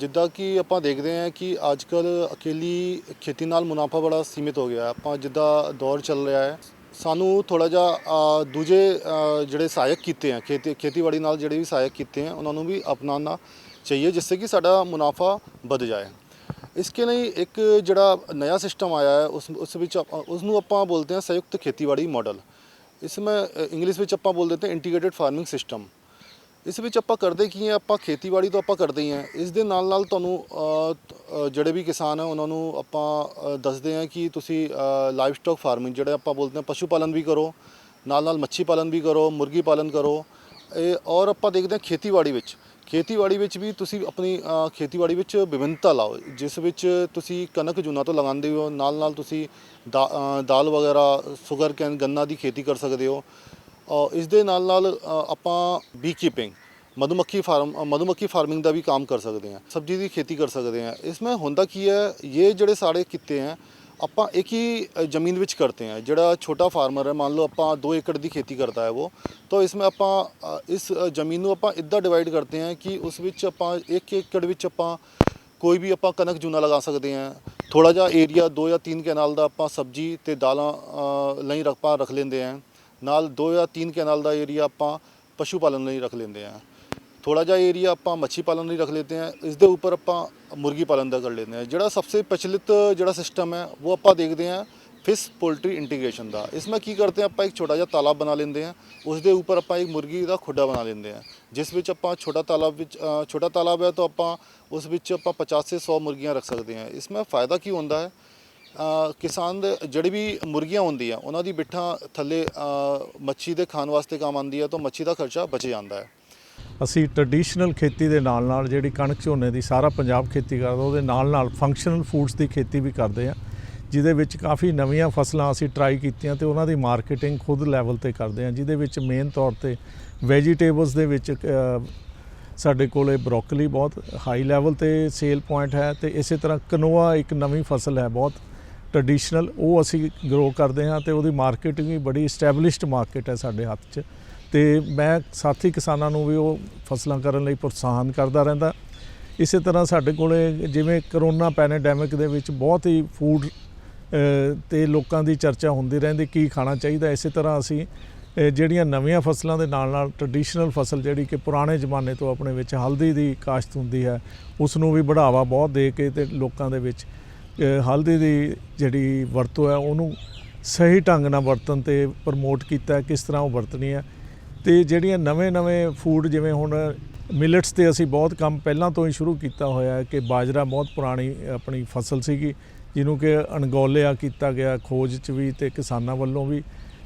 ਜਿੱਦਾਂ ਕਿ ਆਪਾਂ ਦੇਖਦੇ ਹਾਂ ਕਿ ਅੱਜ ਕੱਲ ਅਕੇਲੀ ਖੇਤੀ ਨਾਲ ਮੁਨਾਫਾ ਬੜਾ ਸੀਮਿਤ ਹੋ ਗਿਆ ਆਪਾਂ ਜਿੱਦਾਂ ਦੌਰ ਚੱਲ ਰਿਹਾ ਹੈ, ਸਾਨੂੰ ਥੋੜਾ ਜਿਹਾ ਦੂਜੇ ਜਿਹੜੇ ਸਹਾਇਕ ਕੀਤੇ ਆ, ਖੇਤੀ, ਖੇਤੀਬਾੜੀ ਨਾਲ ਜਿਹੜੇ ਵੀ ਸਹਾਇਕ ਕੀਤੇ ਆ, ਉਹਨਾਂ ਨੂੰ ਵੀ ਅਪਣਾਉਣਾ ਚਾਹੀਏ, ਜਿਸ ਸੇ ਕਿ ਸਾਡਾ ਮੁਨਾਫਾ ਵੱਧ ਜਾਏ। ਇਸਕੇ ਲਈ ਇੱਕ ਜਿਹੜਾ ਨया ਸਿਸਟਮ ਆਇਆ ਹੈ, ਉਸ ਉਸ ਵਿੱਚ ਆਪਾਂ- ਉਸ ਨੂੰ ਆਪਾਂ ਬੋਲਦੇ ਹਾਂ ਸੰਯੁਕਤ ਖੇਤੀਬਾੜੀ ਮਾਡਲ ਇਸ ਵਿੱਚ ਇੰਗਲਿਸ਼ ਵਿੱਚ ਆਪਾਂ ਬੋਲ ਦਿੰਦੇ ਹਾਂ ਇੰਟੀਗ੍ਰੇਟਿਡ ਫਾਰਮਿੰਗ ਸਿਸਟਮ ਇਸ ਵਿੱਚ ਆਪਾਂ ਕਰਦੇ ਕੀ ਹੈ ਆਪਾਂ ਖੇਤੀਬਾੜੀ ਤੋਂ ਆਪਾਂ ਕਰਦੇ ਹੀ ਹਾਂ ਇਸ ਦੇ ਨਾਲ ਨਾਲ ਤੁਹਾਨੂੰ ਜਿਹੜੇ ਵੀ ਕਿਸਾਨ ਹੈ ਉਹਨਾਂ ਨੂੰ ਆਪਾਂ ਦੱਸਦੇ ਹਾਂ ਕਿ ਤੁਸੀਂ ਲਾਈਵ ਸਟਾਕ ਫਾਰਮਿੰਗ ਜਿਹੜੇ ਆਪਾਂ ਬੋਲਦੇ ਹਾਂ ਪਸ਼ੂ ਪਾਲਣ ਵੀ ਕਰੋ, ਨਾਲ ਨਾਲ ਮੱਛੀ ਪਾਲਣ ਵੀ ਕਰੋ ਮੁਰਗੀ ਪਾਲਣ ਕਰੋ। ਇਹ ਔਰ ਆਪਾਂ ਦੇਖਦੇ ਹਾਂ ਖੇਤੀਬਾੜੀ ਵਿੱਚ। ਖੇਤੀਬਾੜੀ ਵਿੱਚ ਵੀ ਤੁਸੀਂ ਆਪਣੀ ਖੇਤੀਬਾੜੀ ਵਿੱਚ ਵਿਭਿੰਨਤਾ ਲਾਓ, ਜਿਸ ਵਿੱਚ ਤੁਸੀਂ ਕਣਕ ਜੂਨਾ ਤੋਂ ਲਗਾਉਂਦੇ ਹੋ, ਨਾਲ ਨਾਲ ਤੁਸੀਂ ਦਾ- ਦਾਲ ਵਗੈਰਾ, ਸ਼ੂਗਰ ਕੈਨ, ਗੰਨਾ ਦੀ ਖੇਤੀ ਕਰ ਸਕਦੇ ਹੋ। ਇਸ ਦੇ ਨਾਲ ਨਾਲ ਆਪਾਂ ਬੀ ਕੀਪਿੰਗ ਮਧੂਮੱਖੀ ਫਾਰਮ ਮਧੂਮੱਖੀ ਫਾਰਮਿੰਗ ਦਾ ਵੀ ਕੰਮ ਕਰ ਸਕਦੇ ਹਾਂ, ਸਬਜ਼ੀ ਦੀ ਖੇਤੀ ਕਰ ਸਕਦੇ ਹਾਂ। ਇਸ ਵਿੱਚ ਹੁੰਦਾ ਕੀ ਹੈ, ਇਹ ਜਿਹੜੇ ਸਾਰੇ ਕਿੱਤੇ ਹੈ, ਆਪਾਂ ਇੱਕ ਹੀ ਜ਼ਮੀਨ ਵਿੱਚ ਕਰਦੇ ਹੈ। ਜਿਹੜਾ ਛੋਟਾ ਫਾਰਮਰ ਹੈ, ਮੰਨ ਲਓ ਆਪਾਂ 2 ਏਕੜ ਦੀ ਖੇਤੀ ਕਰਦਾ ਹੈ ਉਹ, ਤਾਂ ਇਸ ਵਿੱਚ ਆਪਾਂ ਇਸ ਜ਼ਮੀਨ ਨੂੰ ਆਪਾਂ ਇਦਾਂ ਡਿਵਾਈਡ ਕਰਦੇ ਹੈ ਕਿ ਉਸ ਵਿੱਚ ਆਪਾਂ ਇੱਕ ਏਕੜ ਵਿੱਚ ਆਪਾਂ ਕੋਈ ਵੀ ਆਪਾਂ ਕਣਕ ਜੁਨਾ ਲਗਾ ਸਕਦੇ ਹਾਂ। ਥੋੜਾ ਜਿਹਾ ਏਰੀਆ 2 ਜਾਂ 3 ਕੈਨਾਲ ਦਾ ਆਪਾਂ ਸਬਜ਼ੀ ਤੇ ਦਾਲਾਂ ਲਈ ਰਕਪਾ ਰੱਖ ਲੈਂਦੇ ਹਾਂ। ਨਾਲ 2 ਜਾਂ 3 ਕੈਨਾਲ ਦਾ ਏਰੀਆ ਆਪਾਂ ਪਸ਼ੂ ਪਾਲਣ ਲਈ ਰੱਖ ਲੈਂਦੇ ਹਾਂ। ਥੋੜਾ ਜਿਹਾ ਏਰੀਆ ਆਪਾਂ ਮੱਛੀ ਪਾਲਣ ਲਈ ਰੱਖ ਲੈਂਦੇ ਹਾਂ। ਇਸ ਦੇ ਉੱਪਰ ਆਪਾਂ ਮੁਰਗੀ ਪਾਲਣ ਦਾ ਕਰ ਲੈਂਦੇ ਹਾਂ। ਜਿਹੜਾ ਸਭ ਤੋਂ ਪ੍ਰਚਲਿਤ ਜਿਹੜਾ ਸਿਸਟਮ ਹੈ, ਉਹ ਆਪਾਂ ਦੇਖਦੇ ਹਾਂ ਫਿਸ਼ ਪੋਲਟਰੀ ਇੰਟੀਗ੍ਰੇਸ਼ਨ ਦਾ। ਇਸ ਵਿੱਚ ਕੀ ਕਰਦੇ ਹਾਂ ਆਪਾਂ, ਇੱਕ ਛੋਟਾ ਜਿਹਾ ਤਾਲਾਬ ਬਣਾ ਲੈਂਦੇ ਹਾਂ। ਉਸ ਦੇ ਉੱਪਰ ਆਪਾਂ ਇੱਕ ਮੁਰਗੀ ਦਾ ਖੁੱਡਾ ਬਣਾ ਲੈਂਦੇ ਹਾਂ। ਜਿਸ ਵਿੱਚ ਆਪਾਂ ਛੋਟਾ ਤਾਲਾਬ ਵਿੱਚ ਛੋਟਾ ਤਾਲਾਬ ਹੈ ਤਾਂ ਆਪਾਂ ਉਸ ਵਿੱਚ ਆਪਾਂ 50 ਸੇ 100 ਮੁਰਗੀਆਂ ਰੱਖ ਸਕਦੇ ਹਾਂ। ਇਸ ਵਿੱਚ ਫਾਇਦਾ ਕੀ ਹੁੰਦਾ ਹੈ? ਕਿਸਾਨ ਦੇ ਜਿਹੜੀ ਵੀ ਮੁਰਗੀਆਂ ਹੁੰਦੀ ਆ ਉਹਨਾਂ ਦੀ ਬਿੱਠਾਂ ਥੱਲੇ ਮੱਛੀ ਦੇ ਖਾਣ ਵਾਸਤੇ ਕੰਮ ਆਉਂਦੀ ਹੈ ਤਾਂ ਮੱਛੀ ਦਾ ਖਰਚਾ ਬਚ ਜਾਂਦਾ ਹੈ। ਅਸੀਂ ਟ੍ਰੈਡੀਸ਼ਨਲ ਖੇਤੀ ਦੇ ਨਾਲ ਨਾਲ ਜਿਹੜੀ ਕਣਕ ਝੋਨੇ ਦੀ ਸਾਰਾ ਪੰਜਾਬ ਖੇਤੀ ਕਰਦਾ ਉਹਦੇ ਨਾਲ ਨਾਲ ਫੰਕਸ਼ਨਲ ਫੂਡਸ ਦੀ ਖੇਤੀ ਵੀ ਕਰਦੇ ਆ ਜਿਹਦੇ ਵਿੱਚ ਕਾਫੀ ਨਵੀਆਂ ਫਸਲਾਂ ਅਸੀਂ ਟਰਾਈ ਕੀਤੀਆਂ ਤੇ ਉਹਨਾਂ ਦੀ ਮਾਰਕੀਟਿੰਗ ਖੁਦ ਲੈਵਲ ਤੇ ਕਰਦੇ ਆ ਜਿਹਦੇ ਵਿੱਚ ਮੇਨ ਤੌਰ ਤੇ ਵੈਜੀਟੇਬਲਸ ਦੇ ਵਿੱਚ ਅ, ਸਾਡੇ ਕੋਲੇ ਬਰੋਕਲੀ ਬਹੁਤ ਹਾਈ ਲੈਵਲ ਤੇ ਸੇਲ ਪੁਆਇੰਟ ਹੈ ਤੇ ਇਸੇ ਤਰ੍ਹਾਂ ਕਨੋਆ ਇੱਕ ਨਵੀਂ ਫਸਲ ਹੈ ਬਹੁਤ ਟ੍ਰੈਡੀਸ਼ਨਲ ਉਹ ਅਸੀਂ ਗਰੋ ਕਰਦੇ ਹਾਂ ਤੇ ਉਹਦੀ ਮਾਰਕੀਟ ਵੀ ਬੜੀ ਸਟੈਬਲਿਸ਼ਡ ਮਾਰਕੀਟ ਹੈ ਸਾਡੇ ਹੱਥ 'ਚ। ਤੇ ਮੈਂ ਸਾਥੀ ਕਿਸਾਨਾਂ ਨੂੰ ਵੀ ਉਹ ਫਸਲਾਂ ਕਰਨ ਲਈ ਪ੍ਰੋਤਸਾਹਨ ਕਰਦਾ ਰਹਿੰਦਾ। ਇਸੇ ਤਰ੍ਹਾਂ ਸਾਡੇ ਕੋਲੇ ਜਿਵੇਂ ਕਰੋਨਾ ਪੈਨੇਡੈਮਿਕ ਦੇ ਵਿੱਚ ਬਹੁਤ ਹੀ ਫੂਡ ਤੇ ਲੋਕਾਂ ਦੀ ਚਰਚਾ ਹੁੰਦੀ ਰਹਿੰਦੀ ਕੀ ਖਾਣਾ ਚਾਹੀਦਾ। ਇਸੇ ਤਰ੍ਹਾਂ ਅਸੀਂ ਜਿਹੜੀਆਂ ਨਵੀਆਂ ਫਸਲਾਂ ਦੇ ਨਾਲ ਨਾਲ ਟ੍ਰੈਡੀਸ਼ਨਲ ਫਸਲ ਜਿਹੜੀ ਕਿ ਪੁਰਾਣੇ ਜ਼ਮਾਨੇ ਤੋਂ ਆਪਣੇ ਵਿੱਚ ਹਲਦੀ ਦੀ ਕਾਸ਼ਤ ਹੁੰਦੀ ਹੈ ਉਸ ਨੂੰ ਵੀ ਬੜਾਵਾ ਬਹੁਤ ਦੇ ਕੇ ਤੇ ਲੋਕਾਂ ਦੇ ਵਿੱਚ ਹਲਦੀ ਦੀ ਜਿਹੜੀ ਵਰਤੋਂ ਹੈ, ਉਹਨੂੰ ਸਹੀ ਢੰਗ ਨਾਲ ਵਰਤਣ ਤੇ ਪ੍ਰਮੋਟ ਕੀਤਾ ਕਿਸ ਤਰ੍ਹਾਂ ਉਹ ਵਰਤਣੀ ਹੈ। ਤੇ ਜਿਹੜੀਆਂ ਨਵੇਂ-ਨਵੇਂ ਫੂਡ ਜਿਵੇਂ ਹੁਣ ਮਿਲਟਸ ਤੇ ਅਸੀਂ ਬਹੁਤ ਕੰਮ ਪਹਿਲਾਂ ਤੋਂ ਹੀ ਸ਼ੁਰੂ ਕੀਤਾ ਹੋਇਆ ਹੈ ਕਿ ਬਾਜਰਾ ਬਹੁਤ ਪੁਰਾਣੀ ਆਪਣੀ ਫਸਲ ਸੀਗੀ, ਜਿਹਨੂੰ ਕਿ ਅਣਗੌਲਿਆ ਕੀਤਾ ਗਿਆ ਖੋਜ 'ਚ ਵੀ ਤੇ ਕਿਸਾਨਾਂ ਵੱਲੋਂ ਵੀ।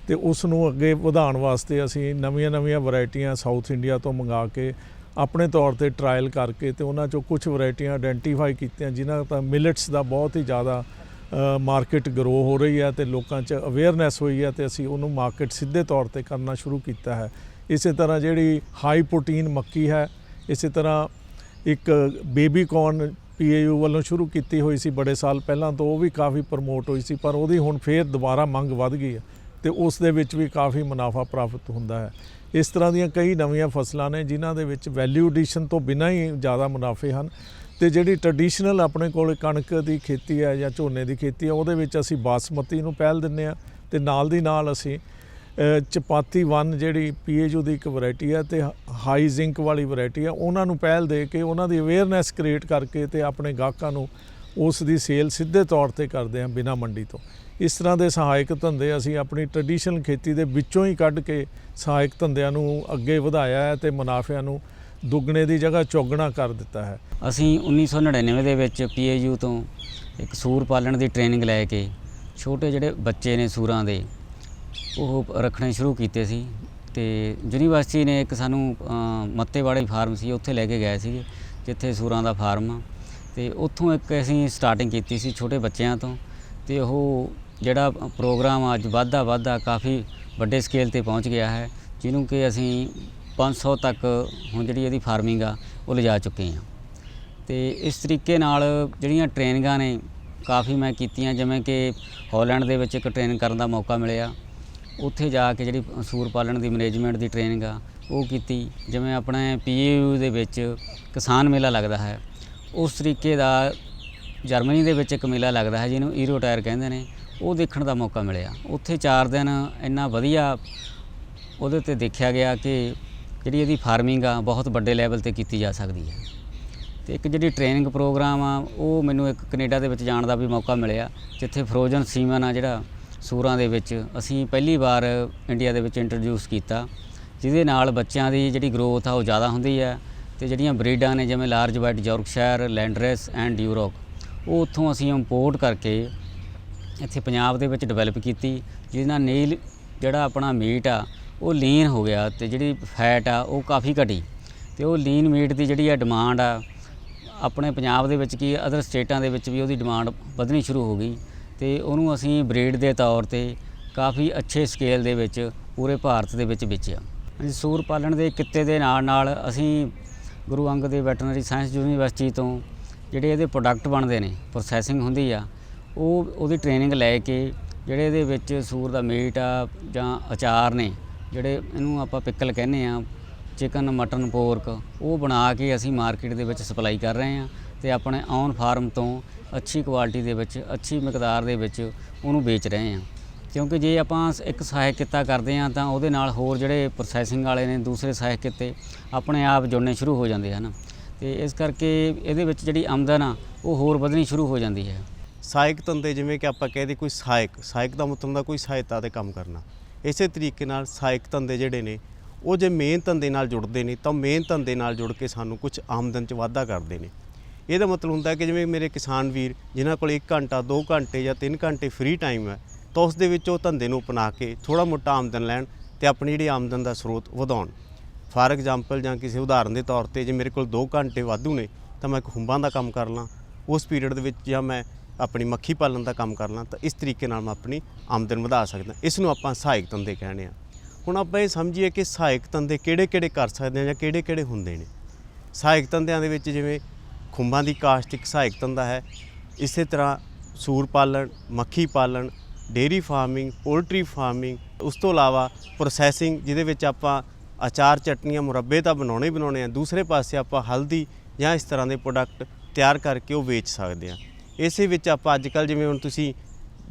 ਤੇ ਉਸ ਨੂੰ ਅੱਗੇ ਵਧਾਉਣ ਵਾਸਤੇ ਅਸੀਂ ਨਵੀਆਂ-ਨਵੀਆਂ ਵੈਰਾਈਟੀਆਂ ਸਾਊਥ ਇੰਡੀਆ ਤੋਂ ਮੰਗਾ ਕੇ ਆਪਣੇ ਤੌਰ ਤੇ ਟਰਾਇਲ ਕਰਕੇ ਤੇ ਉਹਨਾਂ ਚੋਂ ਕੁਝ ਵੈਰਾਈਟੀਆਂ ਆਇਡੈਂਟੀਫਾਈ ਕੀਤੀਆਂ, ਜਿਨ੍ਹਾਂ ਦਾ ਮਿਲਟਸ ਦਾ ਬਹੁਤ ਹੀ ਜ਼ਿਆਦਾ ਮਾਰਕੀਟ ਗਰੋ ਹੋ ਰਹੀ ਹੈ ਤੇ ਲੋਕਾਂ 'ਚ ਅਵੇਅਰਨੈਸ ਹੋਈ ਹੈ ਤੇ ਅਸੀਂ ਉਹਨੂੰ ਮਾਰਕੀਟ ਸਿੱਧੇ ਤੌਰ ਤੇ ਕਰਨਾ ਸ਼ੁਰੂ ਕੀਤਾ ਹੈ। ਇਸੇ ਤਰ੍ਹਾਂ ਜਿਹੜੀ ਹਾਈ ਪ੍ਰੋਟੀਨ ਮੱਕੀ ਹੈ, ਇਸੇ ਤਰ੍ਹਾਂ ਇੱਕ ਬੇਬੀ ਕੌਰਨ ਪੀਏਯੂ ਵੱਲੋਂ ਸ਼ੁਰੂ ਕੀਤੀ ਹੋਈ ਸੀ ਬੜੇ ਸਾਲ ਪਹਿਲਾਂ ਤੋਂ, ਉਹ ਵੀ ਕਾਫੀ ਪ੍ਰਮੋਟ ਹੋਈ ਸੀ, ਪਰ ਉਹਦੀ ਹੁਣ ਫੇਰ ਦੁਬਾਰਾ ਮੰਗ ਵੱਧ ਗਈ ਹੈ। ਤੇ ਉਸ ਦੇ ਵਿੱਚ ਵੀ ਕਾਫੀ ਮੁਨਾਫਾ ਪ੍ਰਾਪਤ ਹੁੰਦਾ ਹੈ। ਇਸ ਤਰ੍ਹਾਂ ਦੀਆਂ ਕਈ ਨਵੀਆਂ ਫਸਲਾਂ ਨੇ ਜਿਨ੍ਹਾਂ ਦੇ ਵਿੱਚ ਵੈਲਿਊ ਐਡੀਸ਼ਨ ਤੋਂ ਬਿਨਾਂ ਹੀ ਜ਼ਿਆਦਾ ਮੁਨਾਫੇ ਹਨ ਤੇ ਜਿਹੜੀ ਟ੍ਰੈਡੀਸ਼ਨਲ ਆਪਣੇ ਕੋਲ ਕਣਕ ਦੀ ਖੇਤੀ ਹੈ ਜਾਂ ਝੋਨੇ ਦੀ ਖੇਤੀ ਹੈ, ਉਹਦੇ ਵਿੱਚ ਅਸੀਂ ਬਾਸਮਤੀ ਨੂੰ ਪਹਿਲ ਦਿੰਨੇ ਆ ਤੇ ਨਾਲ ਦੀ ਨਾਲ ਅਸੀਂ ਚਪਾਤੀ 1 ਜਿਹੜੀ ਪੀਏਯੂ ਦੀ ਇੱਕ ਵੈਰਾਈਟੀ ਹੈ ਤੇ ਹਾਈ ਜ਼ਿੰਕ ਵਾਲੀ ਵੈਰਾਈਟੀ ਹੈ, ਉਹਨਾਂ ਨੂੰ ਪਹਿਲ ਦੇ ਕੇ ਉਹਨਾਂ ਦੀ ਅਵੇਅਰਨੈਸ ਕ੍ਰੀਏਟ ਕਰਕੇ ਤੇ ਆਪਣੇ ਗਾਹਕਾਂ ਨੂੰ ਉਸ ਦੀ ਸੇਲ ਸਿੱਧੇ ਤੌਰ ਤੇ ਕਰਦੇ ਹਾਂ ਬਿਨਾਂ ਮੰਡੀ ਤੋਂ। ਇਸ ਤਰ੍ਹਾਂ ਦੇ ਸਹਾਇਕ ਧੰਦੇ ਅਸੀਂ ਆਪਣੀ ਟ੍ਰੈਡੀਸ਼ਨਲ ਖੇਤੀ ਦੇ ਵਿੱਚੋਂ ਹੀ ਕੱਢ ਕੇ ਸਹਾਇਕ ਧੰਦਿਆਂ ਨੂੰ ਅੱਗੇ ਵਧਾਇਆ ਹੈ ਤੇ ਮੁਨਾਫਿਆਂ ਨੂੰ ਦੁੱਗਣੇ ਦੀ ਜਗ੍ਹਾ ਚੌਗਣਾ ਕਰ ਦਿੱਤਾ ਹੈ। ਅਸੀਂ 1999 ਦੇ ਵਿੱਚ ਪੀਏਯੂ ਤੋਂ ਇੱਕ ਸੂਰ ਪਾਲਣ ਦੀ ਟ੍ਰੇਨਿੰਗ ਲੈ ਕੇ ਛੋਟੇ ਜਿਹੜੇ ਬੱਚੇ ਨੇ ਸੂਰਾਂ ਦੇ ਉਹ ਰੱਖਣੇ ਸ਼ੁਰੂ ਕੀਤੇ ਸੀ ਤੇ ਯੂਨੀਵਰਸਿਟੀ ਨੇ ਇੱਕ ਸਾਨੂੰ ਅ, ਮੱਤੇਵਾੜੇ ਫਾਰਮ ਸੀ ਉੱਥੇ ਲੈ ਕੇ ਗਏ ਸੀਗੇ ਜਿੱਥੇ ਸੂਰਾਂ ਦਾ ਫਾਰਮ ਆ। ਤੇ ਉੱਥੋਂ ਇੱਕ ਅਸੀਂ ਸਟਾਰਟਿੰਗ ਕੀਤੀ ਸੀ ਛੋਟੇ ਬੱਚਿਆਂ ਤੋਂ ਤੇ ਉਹ ਜਿਹੜਾ ਪ੍ਰੋਗਰਾਮ ਅੱਜ ਵੱਧਦਾ ਵੱਧਦਾ ਕਾਫੀ ਵੱਡੇ ਸਕੇਲ ਤੇ ਪਹੁੰਚ ਗਿਆ ਹੈ, ਜਿਹਨੂੰ ਕਿ ਅਸੀਂ 500 ਤੱਕ ਹੁਣ ਜਿਹੜੀ ਇਹਦੀ ਫਾਰਮਿੰਗ ਆ, ਉਹ ਲਿਜਾ ਚੁੱਕੇ ਹਾਂ। ਤੇ ਇਸ ਤਰੀਕੇ ਨਾਲ ਜਿਹੜੀਆਂ ਟ੍ਰੇਨਿੰਗਾਂ ਨੇ, ਕਾਫੀ ਮੈਂ ਕੀਤੀਆਂ, ਜਿਵੇਂ ਕਿ ਹਾਲੈਂਡ ਦੇ ਵਿੱਚ ਇੱਕ ਟ੍ਰੇਨਿੰਗ ਕਰਨ ਦਾ ਮੌਕਾ ਮਿਲਿਆ। ਉੱਥੇ ਜਾ ਕੇ ਜਿਹੜੀ ਸੂਰ ਪਾਲਣ ਦੀ ਮੈਨੇਜਮੈਂਟ ਦੀ ਟ੍ਰੇਨਿੰਗ ਆ, ਉਹ ਕੀਤੀ। ਜਿਵੇਂ ਆਪਣੇ ਪੀਏਯੂ ਦੇ ਵਿੱਚ ਕਿਸਾਨ ਮੇਲਾ ਲੱਗਦਾ ਹੈ, ਉਸ ਤਰੀਕੇ ਦਾ ਜਰਮਨੀ ਦੇ ਵਿੱਚ ਇੱਕ ਮੇਲਾ ਲੱਗਦਾ ਹੈ, ਜਿਹਨੂੰ ਈਰੋ ਟਾਇਰ ਕਹਿੰਦੇ ਨੇ। ਉਹ ਦੇਖਣ ਦਾ ਮੌਕਾ ਮਿਲਿਆ। ਉੱਥੇ 4 ਦਿਨ ਇੰਨਾ ਵਧੀਆ ਉਹਦੇ ਤੇ ਦੇਖਿਆ ਗਿਆ ਕਿ ਜਿਹੜੀ ਇਹਦੀ ਫਾਰਮਿੰਗ ਆ, ਬਹੁਤ ਵੱਡੇ ਲੈਵਲ ਤੇ ਕੀਤੀ ਜਾ ਸਕਦੀ ਹੈ। ਤੇ ਇੱਕ ਜਿਹੜੀ ਟ੍ਰੇਨਿੰਗ ਪ੍ਰੋਗਰਾਮ ਆ, ਉਹ ਮੈਨੂੰ ਇੱਕ ਕੈਨੇਡਾ ਦੇ ਵਿੱਚ ਜਾਣ ਦਾ ਵੀ ਮੌਕਾ ਮਿਲਿਆ, ਜਿੱਥੇ ਫਰੋਜ਼ਨ ਸੀਮਨ ਆ ਜਿਹੜਾ ਸੂਰਾਂ ਦੇ ਵਿੱਚ ਅਸੀਂ ਪਹਿਲੀ ਵਾਰ ਇੰਡੀਆ ਦੇ ਵਿੱਚ ਇੰਟਰੋਡਿਊਸ ਕੀਤਾ, ਜਿਹਦੇ ਨਾਲ ਬੱਚਿਆਂ ਦੀ ਜਿਹੜੀ ਗਰੋਥ ਆ, ਉਹ ਜ਼ਿਆਦਾ ਹੁੰਦੀ ਹੈ ਤੇ ਜਿਹੜੀਆਂ ਬਰੀਡਾਂ ਨੇ, ਜਿਵੇਂ large white Yorkshire, landrace and Duroc ਉਹ ਉੱਥੋਂ ਅਸੀਂ ਇੰਪੋਰਟ ਕਰਕੇ ਇੱਥੇ ਪੰਜਾਬ ਦੇ ਵਿੱਚ ਡਿਵੈਲਪ ਕੀਤੀ ਜਿਹਦੇ ਨਾਲ ਨੀਲ ਜਿਹੜਾ ਆਪਣਾ ਮੀਟ ਆ, ਉਹ ਲੀਨ ਹੋ ਗਿਆ ਤੇ ਜਿਹੜੀ ਫੈਟ ਆ, ਉਹ ਕਾਫੀ ਘਟੀ। ਤੇ ਉਹ ਲੀਨ ਮੀਟ ਦੀ ਜਿਹੜੀ ਆ ਡਿਮਾਂਡ ਆ, ਆਪਣੇ ਪੰਜਾਬ ਦੇ ਵਿੱਚ ਕੀ ਅਦਰ ਸਟੇਟਾਂ ਦੇ ਵਿੱਚ ਵੀ ਉਹਦੀ ਡਿਮਾਂਡ ਵਧਣੀ ਸ਼ੁਰੂ ਹੋ ਗਈ। ਤੇ ਉਹਨੂੰ ਅਸੀਂ ਬਰੀਡ ਦੇ ਤੌਰ ਤੇ ਕਾਫੀ ਅੱਛੇ ਸਕੇਲ ਦੇ ਵਿੱਚ ਪੂਰੇ ਭਾਰਤ ਦੇ ਵਿੱਚ ਵੇਚਿਆ। ਹਾਂਜੀ, ਸੂਰ ਪਾਲਣ ਦੇ ਕਿੱਤੇ ਦੇ ਨਾਲ ਨਾਲ ਅਸੀਂ Guru Angad Dev veterinary science university ਤੋਂ ਜਿਹੜੇ ਇਹਦੇ ਪ੍ਰੋਡਕਟ ਬਣਦੇ ਨੇ ਪ੍ਰੋਸੈਸਿੰਗ ਹੁੰਦੀ ਆ ਉਹ ਉਹਦੀ ਟ੍ਰੇਨਿੰਗ ਲੈ ਕੇ ਜਿਹੜੇ ਇਹਦੇ ਵਿੱਚ ਸੂਰ ਦਾ ਮੀਟ ਆ ਜਾਂ ਅਚਾਰ ਨੇ, ਜਿਹੜੇ ਇਹਨੂੰ ਆਪਾਂ ਪਿੱਕਲ ਕਹਿੰਦੇ ਆ ਚਿਕਨ ਮਟਨ ਪੋਰਕ ਉਹ ਬਣਾ ਕੇ ਅਸੀਂ ਮਾਰਕੀਟ ਦੇ ਵਿੱਚ ਸਪਲਾਈ ਕਰ ਰਹੇ ਹਾਂ ਤੇ ਆਪਣੇ ਔਨ ਫਾਰਮ ਤੋਂ ਅੱਛੀ ਕੁਆਲਿਟੀ ਦੇ ਵਿੱਚ, ਅੱਛੀ ਮਿਕਦਾਰ ਦੇ ਵਿੱਚ ਉਹਨੂੰ ਵੇਚ ਰਹੇ ਹਾਂ। ਕਿਉਂਕਿ ਜੇ ਆਪਾਂ ਇੱਕ ਸਹਾਇਕ ਕਿੱਤਾ ਕਰਦੇ ਹਾਂ ਤਾਂ ਉਹਦੇ ਨਾਲ ਹੋਰ ਜਿਹੜੇ ਪ੍ਰੋਸੈਸਿੰਗ ਵਾਲੇ ਨੇ ਦੂਸਰੇ ਸਹਾਇਕ ਕਿੱਤੇ ਆਪਣੇ ਆਪ ਜੁੜਨੇ ਸ਼ੁਰੂ ਹੋ ਜਾਂਦੇ ਹਨ। ਤੇ ਇਸ ਕਰਕੇ ਇਹਦੇ ਵਿੱਚ ਜਿਹੜੀ ਆਮਦਨ ਆ, ਉਹ ਹੋਰ ਵਧਣੀ ਸ਼ੁਰੂ ਹੋ ਜਾਂਦੀ ਹੈ। ਸਹਾਇਕ ਧੰਦੇ ਜਿਵੇਂ ਕਿ ਆਪਾਂ ਕਹਿੰਦੇ ਕੋਈ ਸਹਾਇਕ ਸਹਾਇਕ ਦਾ ਮਤਲਬ ਹੁੰਦਾ ਕੋਈ ਸਹਾਇਤਾ ਤੇ ਕੰਮ ਕਰਨਾ। ਇਸੇ ਤਰੀਕੇ ਨਾਲ ਸਹਾਇਕ ਧੰਦੇ ਜਿਹੜੇ ਨੇ, ਉਹ ਜੇ ਮੇਨ ਧੰਦੇ ਨਾਲ ਜੁੜਦੇ ਨੇ, ਤਾਂ ਮੇਨ ਧੰਦੇ ਨਾਲ ਜੁੜ ਕੇ ਸਾਨੂੰ ਕੁਝ ਆਮਦਨ 'ਚ ਵਾਧਾ ਕਰਦੇ ਨੇ। ਇਹਦਾ ਮਤਲਬ ਹੁੰਦਾ ਕਿ ਜਿਵੇਂ ਮੇਰੇ ਕਿਸਾਨ ਵੀਰ, ਜਿਨ੍ਹਾਂ ਕੋਲ 1 ਘੰਟਾ 2 ਘੰਟੇ ਜਾਂ 3 ਘੰਟੇ ਫ੍ਰੀ ਟਾਈਮ ਹੈ, ਤਾਂ ਉਸ ਦੇ ਵਿੱਚ ਉਹ ਧੰਦੇ ਨੂੰ ਅਪਣਾ ਕੇ ਥੋੜਾ ਮੋਟਾ ਆਮਦਨ ਲੈਣ ਤੇ ਆਪਣੀ ਜਿਹੜੀ ਆਮਦਨ ਦਾ ਸਰੋਤ ਵਧਾਉਣ। ਫਾਰ ਐਗਜ਼ਾਮਪਲ ਜਾਂ ਕਿਸੇ ਉਦਾਹਰਨ ਦੇ ਤੌਰ ਤੇ ਜੇ ਮੇਰੇ ਕੋਲ 2 ਘੰਟੇ ਵਾਧੂ ਨੇ, ਤਾਂ ਮੈਂ ਇੱਕ ਖੁੰਬਾਂ ਦਾ ਕੰਮ ਕਰ ਲਾਂ। ਉਸ ਪੀਰੀਅਡ ਦੇ ਵਿੱਚ ਜਾਂ ਮੈਂ ਆਪਣੀ ਮੱਖੀ ਪਾਲਣ ਦਾ ਕੰਮ ਕਰ ਲਾਂ ਤਾਂ ਇਸ ਤਰੀਕੇ ਨਾਲ ਮੈਂ ਆਪਣੀ ਆਮਦਨ ਵਧਾ ਸਕਦਾ। ਇਸ ਨੂੰ ਆਪਾਂ ਸਹਾਇਕ ਧੰਦੇ ਕਹਿੰਦੇ ਆ ਹੁਣ ਆਪਾਂ ਇਹ ਸਮਝੀਏ ਕਿ ਸਹਾਇਕ ਧੰਦੇ ਕਿਹੜੇ-ਕਿਹੜੇ ਕਰ ਸਕਦੇ ਆ ਜਾਂ ਕਿਹੜੇ-ਕਿਹੜੇ ਹੁੰਦੇ ਨੇ। ਸਹਾਇਕ ਧੰਦਿਆਂ ਦੇ ਵਿੱਚ ਜਿਵੇਂ ਖੁੰਬਾਂ ਦੀ ਕਾਸ਼ਤ ਇੱਕ ਸਹਾਇਕ ਧੰਦਾ ਹੈ। ਇਸੇ ਤਰ੍ਹਾਂ ਸੂਰ ਪਾਲਣ, ਮੱਖੀ ਪਾਲਣ ਡੇਰੀ ਫਾਰਮਿੰਗ, ਪੋਲਟਰੀ ਫਾਰਮਿੰਗ, ਉਸ ਤੋਂ ਇਲਾਵਾ ਪ੍ਰੋਸੈਸਿੰਗ ਜਿਹਦੇ ਵਿੱਚ ਆਪਾਂ ਅਚਾਰ, ਚਟਨੀਆਂ, ਮੁਰੱਬੇ ਤਾਂ ਬਣਾਉਣੇ ਹੀ ਬਣਾਉਣੇ ਆ। ਦੂਸਰੇ ਪਾਸੇ ਆਪਾਂ ਹਲਦੀ ਜਾਂ ਇਸ ਤਰ੍ਹਾਂ ਦੇ ਪ੍ਰੋਡਕਟ ਤਿਆਰ ਕਰਕੇ ਉਹ ਵੇਚ ਸਕਦੇ ਆ ਇਸੇ ਵਿੱਚ ਆਪਾਂ ਅੱਜ ਕੱਲ ਜਿਵੇਂ ਹੁਣ ਤੁਸੀਂ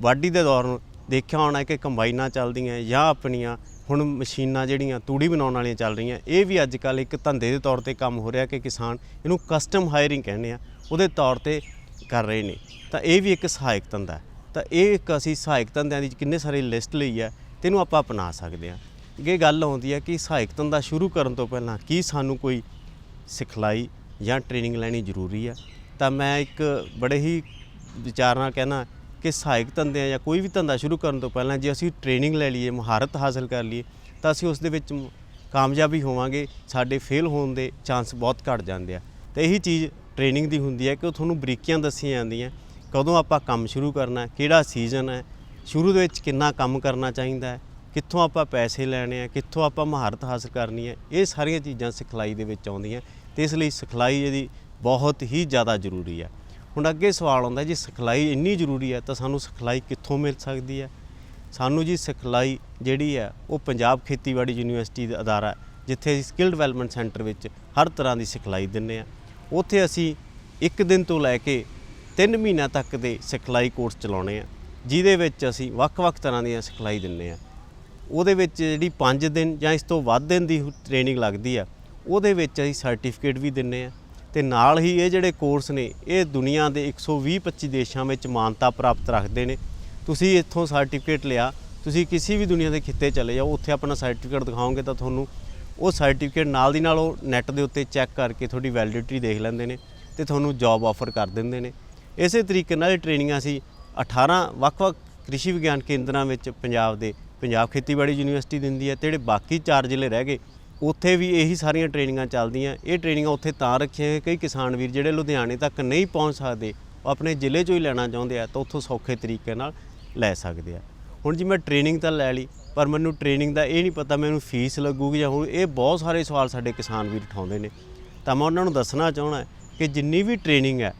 ਵਾਢੀ ਦੇ ਦੌਰ ਦੇਖਿਆ ਹੋਣਾ ਕਿ ਕੰਬਾਈਨਾਂ ਚੱਲਦੀਆਂ ਜਾਂ ਆਪਣੀਆਂ ਹੁਣ ਮਸ਼ੀਨਾਂ ਜਿਹੜੀਆਂ ਤੂੜੀ ਬਣਾਉਣ ਵਾਲੀਆਂ ਚੱਲ ਰਹੀਆਂ, ਇਹ ਵੀ ਅੱਜ ਕੱਲ ਇੱਕ ਧੰਦੇ ਦੇ ਤੌਰ ਤੇ ਕੰਮ ਹੋ ਰਿਹਾ ਕਿ ਕਿਸਾਨ ਇਹਨੂੰ ਕਸਟਮ ਹਾਇਰਿੰਗ ਕਹਿੰਦੇ ਆ, ਉਹਦੇ ਤੌਰ ਤੇ ਕਰ ਰਹੇ ਨੇ। ਤਾਂ ਇਹ ਵੀ ਇੱਕ ਸਹਾਇਕ ਧੰਦਾ ਤਾਂ ਇਹ ਇੱਕ ਅਸੀਂ ਸਹਾਇਕ ਧੰਦਿਆਂ ਦੀ ਕਿੰਨੇ ਸਾਰੇ ਲਿਸਟ ਲਈ ਹੈ, ਤੇ ਇਹਨੂੰ ਆਪਾਂ ਅਪਣਾ ਸਕਦੇ ਹਾਂ। ਇਹ ਗੱਲ ਆਉਂਦੀ ਹੈ ਕਿ ਸਹਾਇਕ ਧੰਦਾ ਸ਼ੁਰੂ ਕਰਨ ਤੋਂ ਪਹਿਲਾਂ ਕੀ ਸਾਨੂੰ ਕੋਈ ਸਿਖਲਾਈ ਜਾਂ ਟ੍ਰੇਨਿੰਗ ਲੈਣੀ ਜ਼ਰੂਰੀ ਹੈ? ਤਾਂ ਮੈਂ ਇੱਕ ਬੜੇ ਹੀ ਵਿਚਾਰ ਨਾਲ ਕਹਿਣਾ ਕਿ ਸਹਾਇਕ ਧੰਦੇ ਜਾਂ ਕੋਈ ਵੀ ਧੰਦਾ ਸ਼ੁਰੂ ਕਰਨ ਤੋਂ ਪਹਿਲਾਂ ਜੇ ਅਸੀਂ ਟ੍ਰੇਨਿੰਗ ਲੈ ਲਈਏ, ਮਹਾਰਤ ਹਾਸਲ ਕਰ ਲਈਏ, ਤਾਂ ਅਸੀਂ ਉਸ ਦੇ ਵਿੱਚ ਕਾਮਯਾਬੀ ਹੋਵਾਂਗੇ, ਸਾਡੇ ਫੇਲ ਹੋਣ ਦੇ ਚਾਂਸ ਬਹੁਤ ਘਟ ਜਾਂਦੇ ਆ। ਤੇ ਇਹੀ ਚੀਜ਼ ਟ੍ਰੇਨਿੰਗ ਦੀ ਹੁੰਦੀ ਹੈ ਕਿ ਉਹ ਤੁਹਾਨੂੰ ਬਰੀਕੀਆਂ ਦੱਸੀਆਂ ਜਾਂਦੀਆਂ, ਕਦੋਂ ਆਪਾਂ ਕੰਮ ਸ਼ੁਰੂ ਕਰਨਾ, ਕਿਹੜਾ ਸੀਜ਼ਨ ਹੈ, ਸ਼ੁਰੂ ਦੇ ਵਿੱਚ ਕਿੰਨਾ ਕੰਮ ਕਰਨਾ ਚਾਹੀਦਾ ਹੈ, ਕਿੱਥੋਂ ਆਪਾਂ ਪੈਸੇ ਲੈਣੇ ਆ, ਕਿੱਥੋਂ ਆਪਾਂ ਮਹਾਰਤ ਹਾਸਲ ਕਰਨੀ ਹੈ, ਇਹ ਸਾਰੀਆਂ ਚੀਜ਼ਾਂ ਸਿਖਲਾਈ ਦੇ ਵਿੱਚ ਆਉਂਦੀਆਂ। ਤੇ ਇਸ ਲਈ ਸਿਖਲਾਈ ਇਹਦੀ ਬਹੁਤ ਹੀ ਜ਼ਿਆਦਾ ਜ਼ਰੂਰੀ ਹੈ। ਹੁਣ ਅੱਗੇ ਸਵਾਲ ਆਉਂਦਾ ਜੀ ਸਿਖਲਾਈ ਇੰਨੀ ਜ਼ਰੂਰੀ ਹੈ ਤਾਂ ਸਾਨੂੰ ਸਿਖਲਾਈ ਕਿੱਥੋਂ ਮਿਲ ਸਕਦੀ ਹੈ? ਸਾਨੂੰ ਜੀ ਸਿਖਲਾਈ ਜਿਹੜੀ ਹੈ ਉਹ ਪੰਜਾਬ ਖੇਤੀਬਾੜੀ ਯੂਨੀਵਰਸਿਟੀ ਦਾ ਅਦਾਰਾ ਹੈ, ਜਿੱਥੇ ਅਸੀਂ ਸਕਿੱਲ ਡਿਵੈਲਪਮੈਂਟ ਸੈਂਟਰ ਵਿੱਚ ਹਰ ਤਰ੍ਹਾਂ ਦੀ ਸਿਖਲਾਈ ਦਿੰਦੇ ਆ ਉੱਥੇ ਅਸੀਂ ਇੱਕ ਦਿਨ ਤੋਂ ਲੈ ਕੇ 3 ਮਹੀਨਿਆਂ ਤੱਕ ਦੇ ਸਿਖਲਾਈ ਕੋਰਸ ਚਲਾਉਣੇ ਆ ਜਿਹਦੇ ਵਿੱਚ ਅਸੀਂ ਵੱਖ-ਵੱਖ ਤਰ੍ਹਾਂ ਦੀਆਂ ਸਿਖਲਾਈ ਦਿੰਦੇ ਆ ਉਹਦੇ ਵਿੱਚ ਜਿਹੜੀ 5 ਦਿਨ ਜਾਂ ਇਸ ਤੋਂ ਵੱਧ ਦਿਨ ਦੀ ਟ੍ਰੇਨਿੰਗ ਲੱਗਦੀ ਆ ਉਹਦੇ ਵਿੱਚ ਅਸੀਂ ਸਰਟੀਫਿਕੇਟ ਵੀ ਦਿੰਨੇ ਆ ਤੇ ਨਾਲ ਹੀ ਇਹ ਜਿਹੜੇ ਕੋਰਸ ਨੇ, ਇਹ ਦੁਨੀਆ ਦੇ 120 25 ਦੇਸ਼ਾਂ ਵਿੱਚ ਮਾਨਤਾ ਪ੍ਰਾਪਤ ਰੱਖਦੇ ਨੇ। ਤੁਸੀਂ ਇੱਥੋਂ ਸਰਟੀਫਿਕੇਟ ਲਿਆ, ਤੁਸੀਂ ਕਿਸੇ ਵੀ ਦੁਨੀਆ ਦੇ ਖਿੱਤੇ ਚਲੇ ਜਾਓ, ਉੱਥੇ ਆਪਣਾ ਸਰਟੀਫਿਕੇਟ ਦਿਖਾਓਗੇ ਤਾਂ ਤੁਹਾਨੂੰ ਉਹ ਸਰਟੀਫਿਕੇਟ ਨਾਲ ਦੀ ਨਾਲ ਉਹ ਨੈੱਟ ਦੇ ਉੱਤੇ ਚੈੱਕ ਕਰਕੇ ਤੁਹਾਡੀ ਵੈਲਿਡਿਟੀ ਦੇਖ ਲੈਂਦੇ ਨੇ ਤੇ ਤੁਹਾਨੂੰ ਜੌਬ ਆਫਰ ਕਰ ਦਿੰਦੇ ਨੇ। ਇਸੇ ਤਰੀਕੇ ਨਾਲ ਇਹ ਟ੍ਰੇਨਿੰਗਾਂ ਸੀ 18 ਵੱਖ-ਵੱਖ ਕ੍ਰਿਸ਼ੀ ਵਿਗਿਆਨ ਕੇਂਦਰਾਂ ਵਿੱਚ ਪੰਜਾਬ ਦੇ, ਪੰਜਾਬ ਖੇਤੀਬਾੜੀ ਯੂਨੀਵਰਸਿਟੀ ਦਿੰਦੀ ਹੈ ਤੇ ਜਿਹੜੇ ਬਾਕੀ ਚਾਰ ਜ਼ਿਲ੍ਹੇ ਰਹਿ ਗਏ ਉੱਥੇ ਵੀ ਇਹੀ ਸਾਰੀਆਂ ਟ੍ਰੇਨਿੰਗਾਂ ਚੱਲਦੀਆਂ। ਇਹ ਟ੍ਰੇਨਿੰਗਾਂ ਉੱਥੇ ਤਾਂ ਰੱਖੀਆਂ ਕਈ ਕਿਸਾਨ ਵੀਰ ਜਿਹੜੇ ਲੁਧਿਆਣੇ ਤੱਕ ਨਹੀਂ ਪਹੁੰਚ ਸਕਦੇ, ਉਹ ਆਪਣੇ ਜ਼ਿਲ੍ਹੇ 'ਚੋਂ ਹੀ ਲੈਣਾ ਚਾਹੁੰਦੇ ਆ ਤਾਂ ਉੱਥੋਂ ਸੌਖੇ ਤਰੀਕੇ ਨਾਲ ਲੈ ਸਕਦੇ ਆ। ਹੁਣ ਜੀ ਮੈਂ ਟ੍ਰੇਨਿੰਗ ਤਾਂ ਲੈ ਲਈ, ਪਰ ਮੈਨੂੰ ਟ੍ਰੇਨਿੰਗ ਦਾ ਇਹ ਨਹੀਂ ਪਤਾ ਮੈਨੂੰ ਫੀਸ ਲੱਗੂਗੀ ਜਾਂ ਹੁਣ ਇਹ ਬਹੁਤ ਸਾਰੇ ਸਵਾਲ ਸਾਡੇ ਕਿਸਾਨ ਵੀਰ ਉਠਾਉਂਦੇ ਨੇ। ਤਾਂ ਮੈਂ ਉਹਨਾਂ ਨੂੰ ਦੱਸਣਾ ਚਾਹਣਾ ਕਿ ਜਿੰਨੀ ਵੀ ਟ੍ਰੇਨਿੰਗ ਹੈ,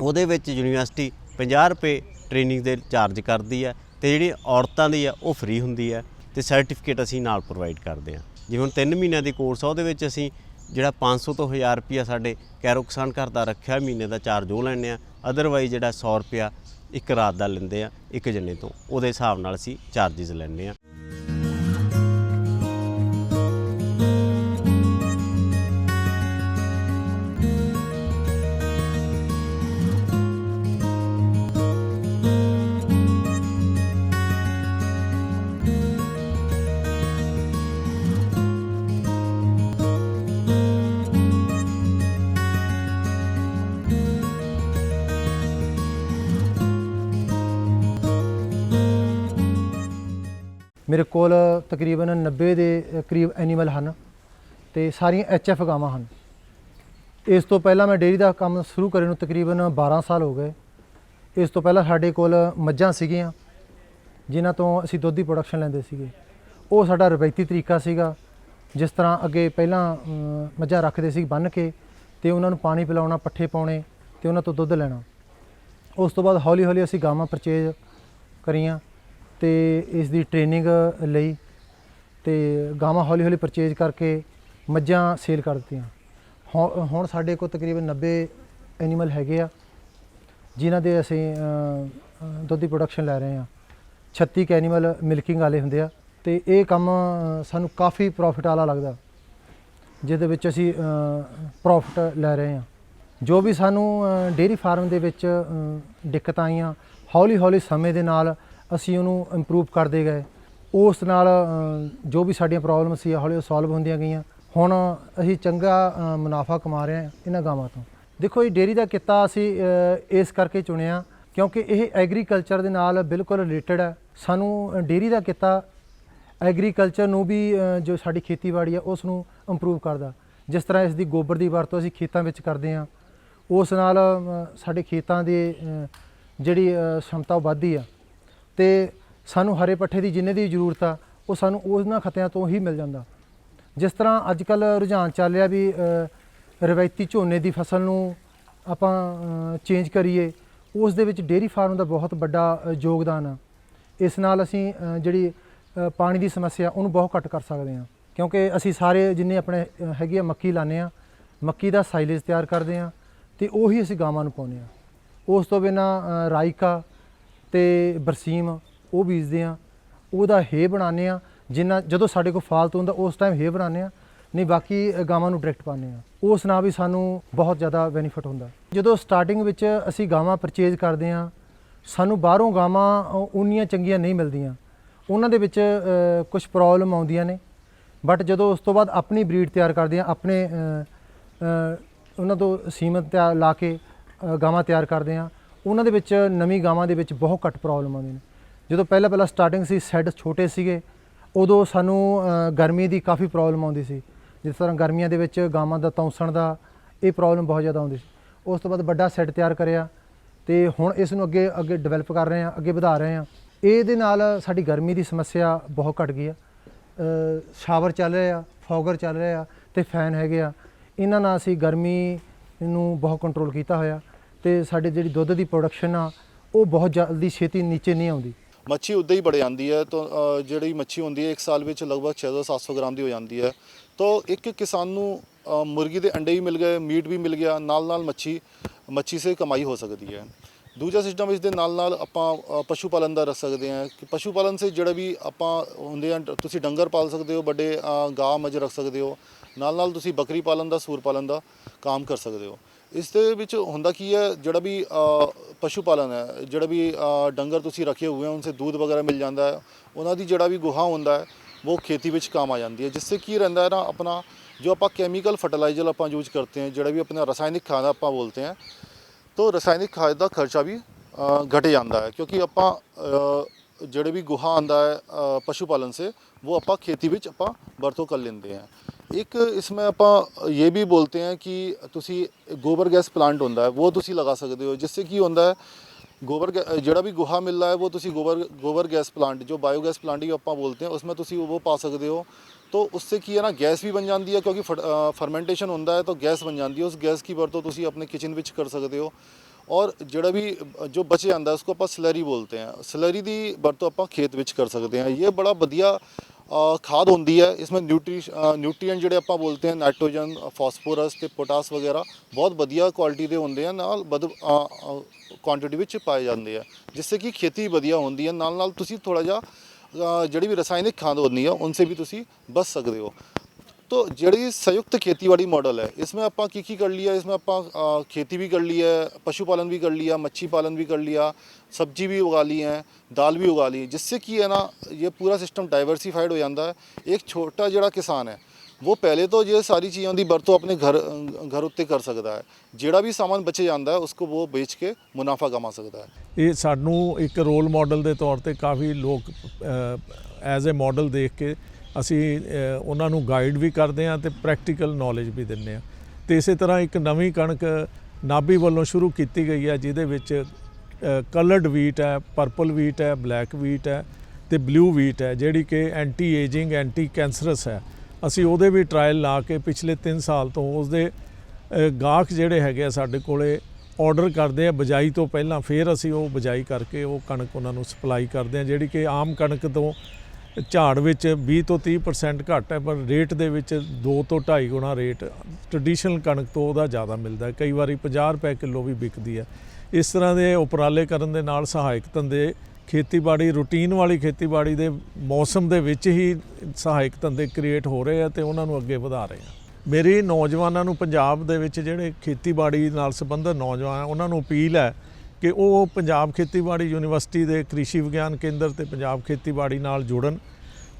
ਉਹਦੇ ਵਿੱਚ ਯੂਨੀਵਰਸਿਟੀ 50 ਰੁਪਏ ਟ੍ਰੇਨਿੰਗ ਦੇ ਚਾਰਜ ਕਰਦੀ ਹੈ ਤੇ ਜਿਹੜੀ ਔਰਤਾਂ ਦੀ ਆ ਉਹ ਫ੍ਰੀ ਹੁੰਦੀ ਹੈ ਤੇ ਸਰਟੀਫਿਕੇਟ ਅਸੀਂ ਨਾਲ ਪ੍ਰੋਵਾਈਡ ਕਰਦੇ ਹਾਂ। ਜਿਵੇਂ ਹੁਣ 3 ਮਹੀਨਿਆਂ ਦੀ ਕੋਰਸ ਆ, ਉਹਦੇ ਵਿੱਚ ਅਸੀਂ ਜਿਹੜਾ 500 ਤੋਂ 1000 ਰੁਪਿਆ ਸਾਡੇ ਕੈਰੋਕਸਾਨ ਘਰ ਦਾ ਰੱਖਿਆ, ਮਹੀਨੇ ਦਾ ਚਾਰਜ ਉਹ ਲੈਂਦੇ ਆ। ਅਦਰਵਾਈਜ਼ ਜਿਹੜਾ 100 ਰੁਪਿਆ ਇੱਕ ਰਾਤ ਦਾ ਲੈਂਦੇ ਆ, ਇੱਕ ਜਣੇ ਤੋਂ। ਉਹਦੇ ਹਿਸਾਬ ਨਾਲ ਅਸੀਂ ਚਾਰजेस ਲੈਂਦੇ ਆ। ਮੇਰੇ ਕੋਲ ਤਕਰੀਬਨ 90 ਦੇ ਕਰੀਬ ਐਨੀਮਲ ਹਨ ਤੇ ਸਾਰੀਆਂ ਐਚਐਫ ਗਾਵਾਂ ਹਨ। ਇਸ ਤੋਂ ਪਹਿਲਾਂ ਮੈਂ ਡੇਅਰੀ ਦਾ ਕੰਮ ਸ਼ੁਰੂ ਕਰਨ ਨੂੰ ਤਕਰੀਬਨ 12 ਸਾਲ ਹੋ ਗਏ। ਇਸ ਤੋਂ ਪਹਿਲਾਂ ਸਾਡੇ ਕੋਲ ਮੱਝਾਂ ਸੀਗੀਆਂ, ਜਿਨ੍ਹਾਂ ਤੋਂ ਅਸੀਂ ਦੁੱਧ ਦੀ ਪ੍ਰੋਡਕਸ਼ਨ ਲੈਂਦੇ ਸੀਗੇ। ਉਹ ਸਾਡਾ ਰਵਾਇਤੀ ਤਰੀਕਾ ਸੀਗਾ। ਜਿਸ ਤਰ੍ਹਾਂ ਅੱਗੇ ਪਹਿਲਾਂ ਮੱਝਾਂ ਰੱਖਦੇ ਸੀ ਬੰਨ੍ਹ ਕੇ ਤੇ ਉਹਨਾਂ ਨੂੰ ਪਾਣੀ ਪਿਲਾਉਣਾ, ਪੱਠੇ ਪਾਉਣੇ ਤੇ ਉਹਨਾਂ ਤੋਂ ਦੁੱਧ ਲੈਣਾ। ਉਸ ਤੋਂ ਬਾਅਦ ਹੌਲੀ ਹੌਲੀ ਅਸੀਂ ਗਾਵਾਂ ਪਰਚੇਜ ਕਰੀਆਂ। ਤੇ ਇਸ ਦੀ ਟ੍ਰੇਨਿੰਗ ਲਈ ਤੇ ਗਾਵਾਂ ਹੌਲੀ ਹੌਲੀ ਪਰਚੇਜ ਕਰਕੇ ਮੱਝਾਂ ਸੇਲ ਕਰ ਦਿੱਤੀਆਂ। ਹੁਣ ਹੁਣ ਸਾਡੇ ਕੋਲ ਤਕਰੀਬਨ 90 ਐਨੀਮਲ ਹੈਗੇ ਆ, ਜਿਨ੍ਹਾਂ ਦੇ ਅਸੀਂ ਦੁੱਧ ਦੀ ਪ੍ਰੋਡਕਸ਼ਨ ਲੈ ਰਹੇ ਹਾਂ। 36 ਕੁ ਐਨੀਮਲ ਮਿਲਕਿੰਗ ਵਾਲੇ ਹੁੰਦੇ ਆ ਤੇ ਇਹ ਕੰਮ ਸਾਨੂੰ ਕਾਫੀ ਪ੍ਰੋਫਿਟ ਵਾਲਾ ਲੱਗਦਾ, ਜਿਹਦੇ ਵਿੱਚ ਅਸੀਂ ਪ੍ਰੋਫਿਟ ਲੈ ਰਹੇ ਹਾਂ। ਜੋ ਵੀ ਸਾਨੂੰ ਡੇਅਰੀ ਫਾਰਮ ਦੇ ਵਿੱਚ ਦਿੱਕਤਾਂ ਆਈਆਂ ਹੌਲੀ ਹੌਲੀ ਸਮੇਂ ਦੇ ਨਾਲ ਅਸੀਂ ਉਹਨੂੰ ਇੰਪਰੂਵ ਕਰਦੇ ਗਏ। ਉਸ ਨਾਲ ਜੋ ਵੀ ਸਾਡੀਆਂ ਪ੍ਰੋਬਲਮ ਸੀ ਹੌਲੀ ਹੌਲੀ ਸੋਲਵ ਹੁੰਦੀਆਂ ਗਈਆਂ। ਹੁਣ ਅਸੀਂ ਚੰਗਾ ਮੁਨਾਫਾ ਕਮਾ ਰਹੇ ਹਾਂ ਇਹਨਾਂ ਗਾਵਾਂ ਤੋਂ। ਦੇਖੋ ਇਹ ਡੇਅਰੀ ਦਾ ਕਿੱਤਾ ਅਸੀਂ ਇਸ ਕਰਕੇ ਚੁਣਿਆ ਕਿਉਂਕਿ ਇਹ ਐਗਰੀਕਲਚਰ ਦੇ ਨਾਲ ਬਿਲਕੁਲ ਰਿਲੇਟਡ ਹੈ। ਸਾਨੂੰ ਡੇਅਰੀ ਦਾ ਕਿੱਤਾ ਐਗਰੀਕਲਚਰ ਨੂੰ ਵੀ ਜੋ ਸਾਡੀ ਖੇਤੀਬਾੜੀ ਆ ਉਸ ਨੂੰ ਇੰਪਰੂਵ ਕਰਦਾ। ਜਿਸ ਤਰ੍ਹਾਂ ਇਸ ਦੀ ਗੋਬਰ ਦੀ ਵਰਤੋਂ ਅਸੀਂ ਖੇਤਾਂ ਵਿੱਚ ਕਰਦੇ ਹਾਂ। ਉਸ ਨਾਲ ਸਾਡੇ ਖੇਤਾਂ ਦੇ ਜਿਹੜੀ ਅ, ਸਮਤਾ ਉਹ ਵੱਧਦੀ ਆ। ਤੇ ਸਾਨੂੰ ਹਰੇ ਪੱਠੇ ਦੀ ਜਿੰਨੇ ਦੀ ਜ਼ਰੂਰਤ ਆ, ਉਹ ਸਾਨੂੰ ਉਹਨਾਂ ਖਤਿਆਂ ਤੋਂ ਹੀ ਮਿਲ ਜਾਂਦਾ। ਜਿਸ ਤਰ੍ਹਾਂ ਅੱਜ ਕੱਲ ਰੁਝਾਨ ਚੱਲ ਰਿਹਾ ਵੀ ਰਵਾਇਤੀ ਝੋਨੇ ਦੀ ਫਸਲ ਨੂੰ ਆਪਾਂ ਚੇਂਜ ਕਰੀਏ, ਉਸ ਦੇ ਵਿੱਚ ਡੇਅਰੀ ਫਾਰਮ ਦਾ ਬਹੁਤ ਵੱਡਾ ਯੋਗਦਾਨ ਆ। ਇਸ ਨਾਲ ਅਸੀਂ ਜਿਹੜੀ ਪਾਣੀ ਦੀ ਸਮੱਸਿਆ, ਉਹਨੂੰ ਬਹੁਤ ਘੱਟ ਕਰ ਸਕਦੇ ਹਾਂ। ਕਿਉਂਕਿ ਅਸੀਂ ਸਾਰੇ ਜਿੰਨੇ ਆਪਣੇ ਹੈਗੇ ਆ, ਮੱਕੀ ਲਾਉਂਦੇ ਆ ਮੱਕੀ ਦਾ ਸਾਈਲੇਜ ਤਿਆਰ ਕਰਦੇ ਆ ਤੇ ਉਹੀ ਅਸੀਂ ਗਾਵਾਂ ਨੂੰ ਪਾਉਂਦੇ ਆ ਉਸ ਤੋਂ ਬਿਨਾ ਰਾਈਕਾ ਤੇ ਬਰਸੀਮ ਉਹ ਬੀਜਦੇ ਆ ਉਹਦਾ ਹੇ ਬਣਾਉਂਦੇ ਆ ਜਿੰਨਾ ਜਦੋਂ ਸਾਡੇ ਕੋਲ ਫਾਲਤੂ ਹੁੰਦਾ ਉਸ ਟਾਈਮ ਹੇ ਬਣਾਉਂਦੇ ਆ ਨਹੀਂ ਬਾਕੀ ਗਾਵਾਂ ਨੂੰ ਡਾਇਰੈਕਟ ਪਾਉਂਦੇ ਆ ਉਸ ਨਾਲ ਵੀ ਸਾਨੂੰ ਬਹੁਤ ਜ਼ਿਆਦਾ ਬੈਨੀਫਿਟ ਹੁੰਦਾ। ਜਦੋਂ ਸਟਾਰਟਿੰਗ ਵਿੱਚ ਅਸੀਂ ਗਾਵਾਂ ਪਰਚੇਜ਼ ਕਰਦੇ ਆ ਸਾਨੂੰ ਬਾਹਰੋਂ ਗਾਵਾਂ ਉਨੀਆਂ ਚੰਗੀਆਂ ਨਹੀਂ ਮਿਲਦੀਆਂ। ਉਹਨਾਂ ਦੇ ਵਿੱਚ ਕੁਝ ਪ੍ਰੋਬਲਮ ਆਉਂਦੀਆਂ ਨੇ। ਬਟ ਜਦੋਂ ਉਸ ਤੋਂ ਬਾਅਦ ਆਪਣੀ ਬਰੀਡ ਤਿਆਰ ਕਰਦੇ ਆ ਆਪਣੇ ਉਹਨਾਂ ਤੋਂ ਸੀਮਤ ਤਿਆਰ ਲਾ ਕੇ ਗਾਵਾਂ ਤਿਆਰ ਕਰਦੇ ਆ ਉਹਨਾਂ ਦੇ ਵਿੱਚ ਨਵੀਂ ਗਾਵਾਂ ਦੇ ਵਿੱਚ ਬਹੁਤ ਘੱਟ ਪ੍ਰੋਬਲਮ ਆਉਂਦੀ ਨੇ। ਜਦੋਂ ਪਹਿਲਾਂ ਪਹਿਲਾਂ ਸਟਾਰਟਿੰਗ ਸੀ ਸੈੱਡ ਛੋਟੇ ਸੀਗੇ, ਉਦੋਂ ਸਾਨੂੰ ਗਰਮੀ ਦੀ ਕਾਫੀ ਪ੍ਰੋਬਲਮ ਆਉਂਦੀ ਸੀ। ਜਿਸ ਤਰ੍ਹਾਂ ਗਰਮੀਆਂ ਦੇ ਵਿੱਚ ਗਾਵਾਂ ਦਾ ਤੌਂਸਣ ਦਾ ਇਹ ਪ੍ਰੋਬਲਮ ਬਹੁਤ ਜ਼ਿਆਦਾ ਆਉਂਦੀ ਸੀ। ਉਸ ਤੋਂ ਬਾਅਦ ਵੱਡਾ ਸੈੱਟ ਤਿਆਰ ਕਰਿਆ ਤੇ ਹੁਣ ਇਸ ਨੂੰ ਅੱਗੇ ਅੱਗੇ ਡਿਵੈਲਪ ਕਰ ਰਹੇ ਆ ਅੱਗੇ ਵਧਾ ਰਹੇ ਆ ਇਹਦੇ ਨਾਲ ਸਾਡੀ ਗਰਮੀ ਦੀ ਸਮੱਸਿਆ ਬਹੁਤ ਘਟ ਗਈ ਆ। ਸ਼ਾਵਰ ਚੱਲ ਰਿਹਾ ਫੌਗਰ ਚੱਲ ਰਿਹਾ ਤੇ ਫੈਨ ਹੈਗੇ ਆ। ਇਹਨਾਂ ਨਾਲ ਅਸੀਂ ਗਰਮੀ ਨੂੰ ਬਹੁਤ ਕੰਟਰੋਲ ਕੀਤਾ ਹੋਇਆ। ਤੇ ਸਾਡੇ ਜਿਹੜੀ ਦੁੱਧ ਦੀ ਪ੍ਰੋਡਕਸ਼ਨ ਆ, ਉਹ ਬਹੁਤ ਜਲਦੀ ਛੇਤੀ ਨੀਚੇ ਨਹੀਂ ਆਉਂਦੀ। ਮੱਛੀ ਉੱਦਾਂ ਹੀ ਬੜ ਜਾਂਦੀ ਹੈ, ਤਾਂ ਜਿਹੜੀ ਮੱਛੀ ਹੁੰਦੀ ਹੈ, ਇੱਕ ਸਾਲ ਵਿੱਚ ਲਗਭਗ 600-700 ਗ੍ਰਾਮ ਦੀ ਹੋ ਜਾਂਦੀ ਹੈ। ਤਾਂ ਇੱਕ ਕਿਸਾਨ ਨੂੰ ਮੁਰਗੀ ਦੇ ਅੰਡੇ ਵੀ ਮਿਲ ਗਏ, ਮੀਟ ਵੀ ਮਿਲ ਗਿਆ ਨਾਲ ਨਾਲ ਮੱਛੀ ਮੱਛੀ ਸੇ ਕਮਾਈ ਹੋ ਸਕਦੀ ਹੈ। ਦੂਜਾ ਸਿਸਟਮ ਇਸ ਦੇ ਨਾਲ ਨਾਲ ਆਪਾਂ ਪਸ਼ੂ ਪਾਲਣ ਦਾ ਰੱਖ ਸਕਦੇ ਹਾਂ ਕਿ ਪਸ਼ੂ ਪਾਲਣ ਸੇ ਜਿਹੜਾ ਵੀ ਆਪਾਂ ਹੁੰਦੇ ਆ ਤੁਸੀਂ ਡੰਗਰ ਪਾਲ ਸਕਦੇ ਹੋ, ਵੱਡੇ ਗਾਂ ਮੱਝ ਰੱਖ ਸਕਦੇ ਹੋ। ਨਾਲ ਨਾਲ ਤੁਸੀਂ ਬੱਕਰੀ ਪਾਲਣ ਦਾ, ਸੂਰ ਪਾਲਣ ਦਾ ਕੰਮ ਕਰ ਸਕਦੇ ਹੋ। ਇਸ ਦੇ ਵਿੱਚ ਹੁੰਦਾ ਕੀ ਹੈ ਜਿਹੜਾ ਵੀ ਅ, ਪਸ਼ੂ ਪਾਲਣ ਹੈ ਜਿਹੜਾ ਵੀ ਅ, ਡੰਗਰ ਤੁਸੀਂ ਰੱਖੇ ਹੋਏ ਹੋ ਉਨਸੇ ਦੁੱਧ ਵਗੈਰਾ ਮਿਲ ਜਾਂਦਾ ਹੈ ਉਹਨਾਂ ਦੀ ਜਿਹੜਾ ਵੀ ਗੁਹਾ ਹੁੰਦਾ ਹੈ ਉਹ ਖੇਤੀ ਵਿੱਚ ਕੰਮ ਆ ਜਾਂਦੀ ਹੈ ਜਿਸ ਸੇ ਕੀ ਰਹਿੰਦਾ ਹੈ ਨਾ ਆਪਣਾ ਜੋ ਆਪਾਂ ਕੈਮੀਕਲ ਫਰਟੀਲਾਈਜ਼ਰ ਆਪਾਂ ਯੂਜ਼ ਕਰਤੇ हैं ਜਿਹੜਾ ਵੀ ਆਪਣਾ ਰਸਾਇਣਿਕ ਖਾਦ ਆਪਾਂ ਬੋਲਤੇ हैं तो ਰਸਾਇਣਿਕ ਖਾਦ ਦਾ ਖਰਚਾ ਵੀ ਅ, ਘਟ ਜਾਂਦਾ ਹੈ ਕਿਉਂਕਿ ਆਪਾਂ ਅ, ਜਿਹੜੇ ਵੀ ਗੁਹਾ ਆਂਦਾ ਹੈ ਅ, ਪਸ਼ੂ ਪਾਲਣ ਸੇ ਉਹ ਆਪਾਂ ਖੇਤੀ ਵਿੱਚ ਆਪਾਂ एक इसमें ਆਪਾਂ ਇਹ ਵੀ ਬੋਲਤੇ ਹਾਂ ਕਿ ਤੁਸੀਂ ਗੋਬਰ ਗੈਸ ਪਲਾਂਟ ਹੁੰਦਾ ਹੈ ਉਹ ਤੁਸੀਂ ਲਗਾ ਸਕਦੇ ਹੋ ਜਿਸ ਸੇ ਕੀ ਹੁੰਦਾ ਹੈ गोबर जोड़ा भी गोहा मिल रहा है वो तुम गोबर गोबर गैस प्लांट जो बायोगैस प्लांट ही आप बोलते हैं उसमें तुम वो पा सकते हो तो उससे की है ना गैस भी बन जाती है क्योंकि फरमेंटेशन होंगे है तो गैस बन जाती है उस गैस की वरतों तुम अपने किचन में कर सकते हो ਔਰ ਜਿਹੜਾ ਵੀ ਜੋ ਬਚ ਜਾਂਦਾ ਉਸਕੋ ਆਪਾਂ ਸਲਰੀ ਬੋਲਤੇ ਹਾਂ ਸਲਰੀ ਦੀ ਵਰਤੋਂ ਆਪਾਂ ਖੇਤ ਵਿੱਚ ਕਰ ਸਕਦੇ ਹਾਂ ਇਹ ਬੜਾ ਵਧੀਆ ਅ, ਖਾਦ ਹੁੰਦੀ ਹੈ इसमें न्यूट्री ਨਿਊਟ੍ਰੀਐਂਟ ਜਿਹੜੇ ਆਪਾਂ ਬੋਲਤੇ हैं ਨਾਈਟ੍ਰੋਜਨ ਫਾਸਫੋਰਸ ਤੇ ਪੋਟਾਸ ਵਗੈਰਾ ਬਹੁਤ ਵਧੀਆ ਕੁਆਲਿਟੀ ਦੇ ਹੁੰਦੇ ਆ ਨਾਲ ਵੱਧ ਕੁਆਂਟੀਟੀ ਵਿੱਚ ਪਾਏ ਜਾਂਦੇ ਆ ਜਿਸ ਸੇ ਕਿ ਖੇਤੀ ਵਧੀਆ ਹੁੰਦੀ ਹੈ ਨਾਲ ਨਾਲ ਤੁਸੀਂ ਥੋੜਾ ਜਿਹਾ ਅ, ਜਿਹੜੀ ਵੀ ਰਸਾਇਣਿਕ ਖਾਦ ਹੁੰਦੀ ਆ ਉਨਸੇ ਵੀ ਤੁਸੀਂ ਬਚ ਸਕਦੇ ਹੋ तो ਜਿਹੜੀ ਸੰਯੁਕਤ ਖੇਤੀਬਾੜੀ ਮਾਡਲ ਹੈ इसमें ਆਪਾਂ ਕੀ ਕੀ ਕਰ ਲਿਆ इसमें ਆਪਾਂ ਅ, खेती भी कर ली है पशुपालन भी कर लिया मच्छी पालन भी कर लिया सब्जी भी उगा ली है दाल भी उगा ली जिससे ਕੀ ਹੈ ਨਾ ਇਹ ਪੂਰਾ ਸਿਸਟਮ ਡਾਈਵਰਸਿਫਾਈਡ ਹੋ ਜਾਂਦਾ ਹੈ ਇੱਕ ਛੋਟਾ ਜਿਹੜਾ ਕਿਸਾਨ ਹੈ ਉਹ ਪਹਿਲੇ ਤੋਂ ਇਹ ਸਾਰੀ ਚੀਜ਼ਾਂ ਦੀ ਵਰਤੋਂ ਆਪਣੇ ਘਰ ਅ, ਘਰ ਉੱਤੇ ਕਰ ਸਕਦਾ ਹੈ ਜਿਹੜਾ ਵੀ ਸਾਮਾਨ ਬਚੇ ਜਾਂਦਾ ਹੈ ਉਸਕੋ ਉਹ ਵੇਚ ਕੇ ਮੁਨਾਫਾ ਕਮਾ ਸਕਦਾ ਹੈ ਇਹ ਸਾਨੂੰ ਇੱਕ ਰੋਲ ਮਾਡਲ ਦੇ ਤੌਰ ਤੇ ਕਾਫੀ ਲੋਕ ਐਜ਼ ਅ ਮਾਡਲ ਦੇਖ ਕੇ ਅਸੀਂ ਉਹਨਾਂ ਨੂੰ ਗਾਈਡ ਵੀ ਕਰਦੇ ਹਾਂ ਤੇ ਪ੍ਰੈਕਟੀਕਲ ਨੌਲੇਜ ਵੀ ਦਿੰਦੇ ਹਾਂ। ਤੇ ਇਸੇ ਤਰ੍ਹਾਂ ਇੱਕ ਨਵੀਂ ਕਣਕ ਨਾਭੀ ਵੱਲੋਂ ਸ਼ੁਰੂ ਕੀਤੀ ਗਈ ਹੈ, ਜਿਹਦੇ ਵਿੱਚ ਕਲਰਡ ਵੀਟ ਹੈ ਪਰਪਲ ਵੀਟ ਹੈ ਬਲੈਕ ਵੀਟ ਹੈ ਤੇ ਬਲੂ ਵੀਟ ਹੈ, ਜਿਹੜੀ ਕਿ ਐਂਟੀ ਏਜਿੰਗ ਐਂਟੀ ਕੈਂਸਰਸ ਹੈ। ਅਸੀਂ ਉਹਦੇ ਵੀ ਟਰਾਇਲ ਲਾ ਕੇ ਪਿਛਲੇ 3 ਸਾਲ ਤੋਂ ਉਸਦੇ ਗਾਹਕ ਜਿਹੜੇ ਹੈਗੇ ਆ ਸਾਡੇ ਕੋਲੇ ਆਰਡਰ ਕਰਦੇ ਆ, ਬਜਾਈ ਤੋਂ ਪਹਿਲਾਂ ਫਿਰ ਅਸੀਂ ਉਹ ਬਜਾਈ ਕਰਕੇ ਉਹ ਕਣਕ ਉਹਨਾਂ ਨੂੰ ਸਪਲਾਈ ਕਰਦੇ ਆ, ਜਿਹੜੀ ਕਿ ਆਮ ਕਣਕ ਤੋਂ ਝਾੜ ਵਿੱਚ 20 ਤੋਂ 30% ਘੱਟ ਹੈ, ਪਰ ਰੇਟ ਦੇ ਵਿੱਚ 2 ਤੋਂ 2.5 ਗੁਣਾ ਰੇਟ ਟ੍ਰੈਡੀਸ਼ਨਲ ਕਣਕ ਤੋਂ ਉਹਦਾ ਜ਼ਿਆਦਾ ਮਿਲਦਾ ਹੈ। ਕਈ ਵਾਰੀ 50 ਰੁਪਏ ਕਿਲੋ ਵੀ ਵਿਕਦੀ ਹੈ। ਇਸ ਤਰ੍ਹਾਂ ਦੇ ਉਪਰਾਲੇ ਕਰਨ ਦੇ ਨਾਲ ਸਹਾਇਕ ਧੰਦੇ ਖੇਤੀਬਾੜੀ ਰੂਟੀਨ ਵਾਲੀ ਖੇਤੀਬਾੜੀ ਦੇ ਮੌਸਮ ਦੇ ਵਿੱਚ ਹੀ ਸਹਾਇਕ ਧੰਦੇ ਕ੍ਰੀਏਟ ਹੋ ਰਹੇ ਆ ਤੇ ਉਹਨਾਂ ਨੂੰ ਅੱਗੇ ਵਧਾ ਰਹੇ ਆ। ਮੇਰੀ ਨੌਜਵਾਨਾਂ ਨੂੰ ਪੰਜਾਬ ਦੇ ਵਿੱਚ ਜਿਹੜੇ ਖੇਤੀਬਾੜੀ ਨਾਲ ਸੰਬੰਧਿਤ ਨੌਜਵਾਨ ਉਹਨਾਂ ਨੂੰ ਅਪੀਲ ਹੈ ਕਿ ਉਹ ਪੰਜਾਬ ਖੇਤੀਬਾੜੀ ਯੂਨੀਵਰਸਿਟੀ ਦੇ ਕ੍ਰਿਸ਼ੀ ਵਿਗਿਆਨ ਕੇਂਦਰ ਤੇ ਪੰਜਾਬ ਖੇਤੀਬਾੜੀ ਨਾਲ ਜੁੜਨ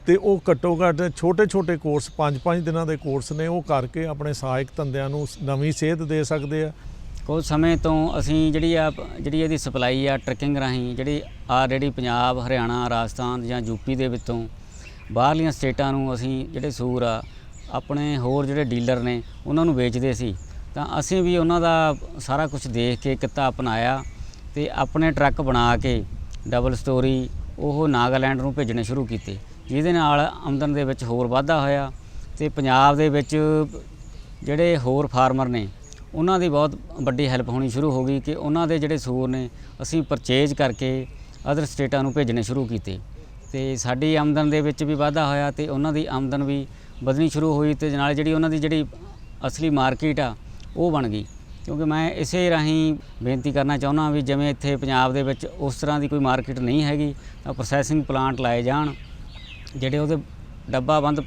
ਤੇ ਉਹ ਘੱਟੋ ਘੱਟ ਛੋਟੇ ਛੋਟੇ ਕੋਰਸ 5-5 ਦਿਨਾਂ ਦੇ ਕੋਰਸ ਨੇ, ਉਹ ਕਰਕੇ ਆਪਣੇ ਸਹਾਇਕ ਧੰਦਿਆਂ ਨੂੰ ਨਵੀਂ ਸੇਧ ਦੇ ਸਕਦੇ ਆ। ਕੁਝ ਸਮੇਂ ਤੋਂ ਅਸੀਂ ਜਿਹੜੀ ਆ, ਜਿਹੜੀ ਇਹਦੀ ਸਪਲਾਈ ਆ, ਟਰਕਿੰਗ ਰਾਹੀਂ, ਜਿਹੜੀ ਆਲਰੇਡੀ ਪੰਜਾਬ, ਹਰਿਆਣਾ, ਰਾਜਸਥਾਨ ਜਾਂ ਯੂਪੀ ਦੇ ਵਿੱਚੋਂ ਬਾਹਰਲੀਆਂ ਸਟੇਟਾਂ ਨੂੰ ਅਸੀਂ ਜਿਹੜੇ ਸੂਰ ਆ, ਆਪਣੇ ਹੋਰ ਜਿਹੜੇ ਡੀਲਰ ਨੇ, ਉਹਨਾਂ ਨੂੰ ਵੇਚਦੇ ਸੀ। ਤਾਂ ਅਸੀਂ ਵੀ ਉਹਨਾਂ ਦਾ ਸਾਰਾ ਕੁਝ ਦੇਖ ਕੇ ਕਿੱਤਾ ਅਪਣਾਇਆ ਤੇ ਆਪਣੇ ਟਰੱਕ ਬਣਾ ਕੇ ਡਬਲ ਸਟੋਰੀ ਉਹ ਨਾਗਾਲੈਂਡ ਨੂੰ ਭੇਜਣੇ ਸ਼ੁਰੂ ਕੀਤੇ। ਜਿਹਦੇ ਨਾਲ ਆਮਦਨ ਦੇ ਵਿੱਚ ਹੋਰ ਵਾਧਾ ਹੋਇਆ ਤੇ ਪੰਜਾਬ ਦੇ ਵਿੱਚ ਜਿਹੜੇ ਹੋਰ ਫਾਰਮਰ ਨੇ, ਉਹਨਾਂ ਦੀ ਬਹੁਤ ਵੱਡੀ ਹੈਲਪ ਹੋਣੀ ਸ਼ੁਰੂ ਹੋ ਗਈ ਕਿ ਉਹਨਾਂ ਦੇ ਜਿਹੜੇ ਸੂਰ ਨੇ, ਅਸੀਂ ਪਰਚੇਜ ਕਰਕੇ ਅਦਰ ਸਟੇਟਾਂ ਨੂੰ ਭੇਜਣੇ ਸ਼ੁਰੂ ਕੀਤੇ। ਤੇ ਸਾਡੀ ਆਮਦਨ ਦੇ ਵਿੱਚ ਵੀ ਵਾਧਾ ਹੋਇਆ ਤੇ ਉਹਨਾਂ ਦੀ ਆਮਦਨ ਵੀ ਵਧਣੀ ਸ਼ੁਰੂ ਹੋਈ ਤੇ ਨਾਲ ਜਿਹੜੀ ਉਹਨਾਂ ਦੀ ਜਿਹੜੀ ਅਸਲੀ ਮਾਰਕੀਟ ਆ, ਉਹ ਬਣ ਗਈ। ਕਿਉਂਕਿ ਮੈਂ ਇਸੇ ਰਾਹੀਂ ਬੇਨਤੀ ਕਰਨਾ ਚਾਹੁੰਦਾ ਵੀ ਜਿਵੇਂ ਇੱਥੇ ਪੰਜਾਬ ਦੇ ਵਿੱਚ ਉਸ ਤਰ੍ਹਾਂ ਦੀ ਕੋਈ ਮਾਰਕੀਟ ਨਹੀਂ ਹੈਗੀ, ਤਾਂ ਪ੍ਰੋਸੈਸਿੰਗ ਪਲਾਂਟ ਲਾਏ ਜਾਣ, ਜਿਹੜੇ ਉਹਦੇ ਡੱਬਾ ਬੰਦ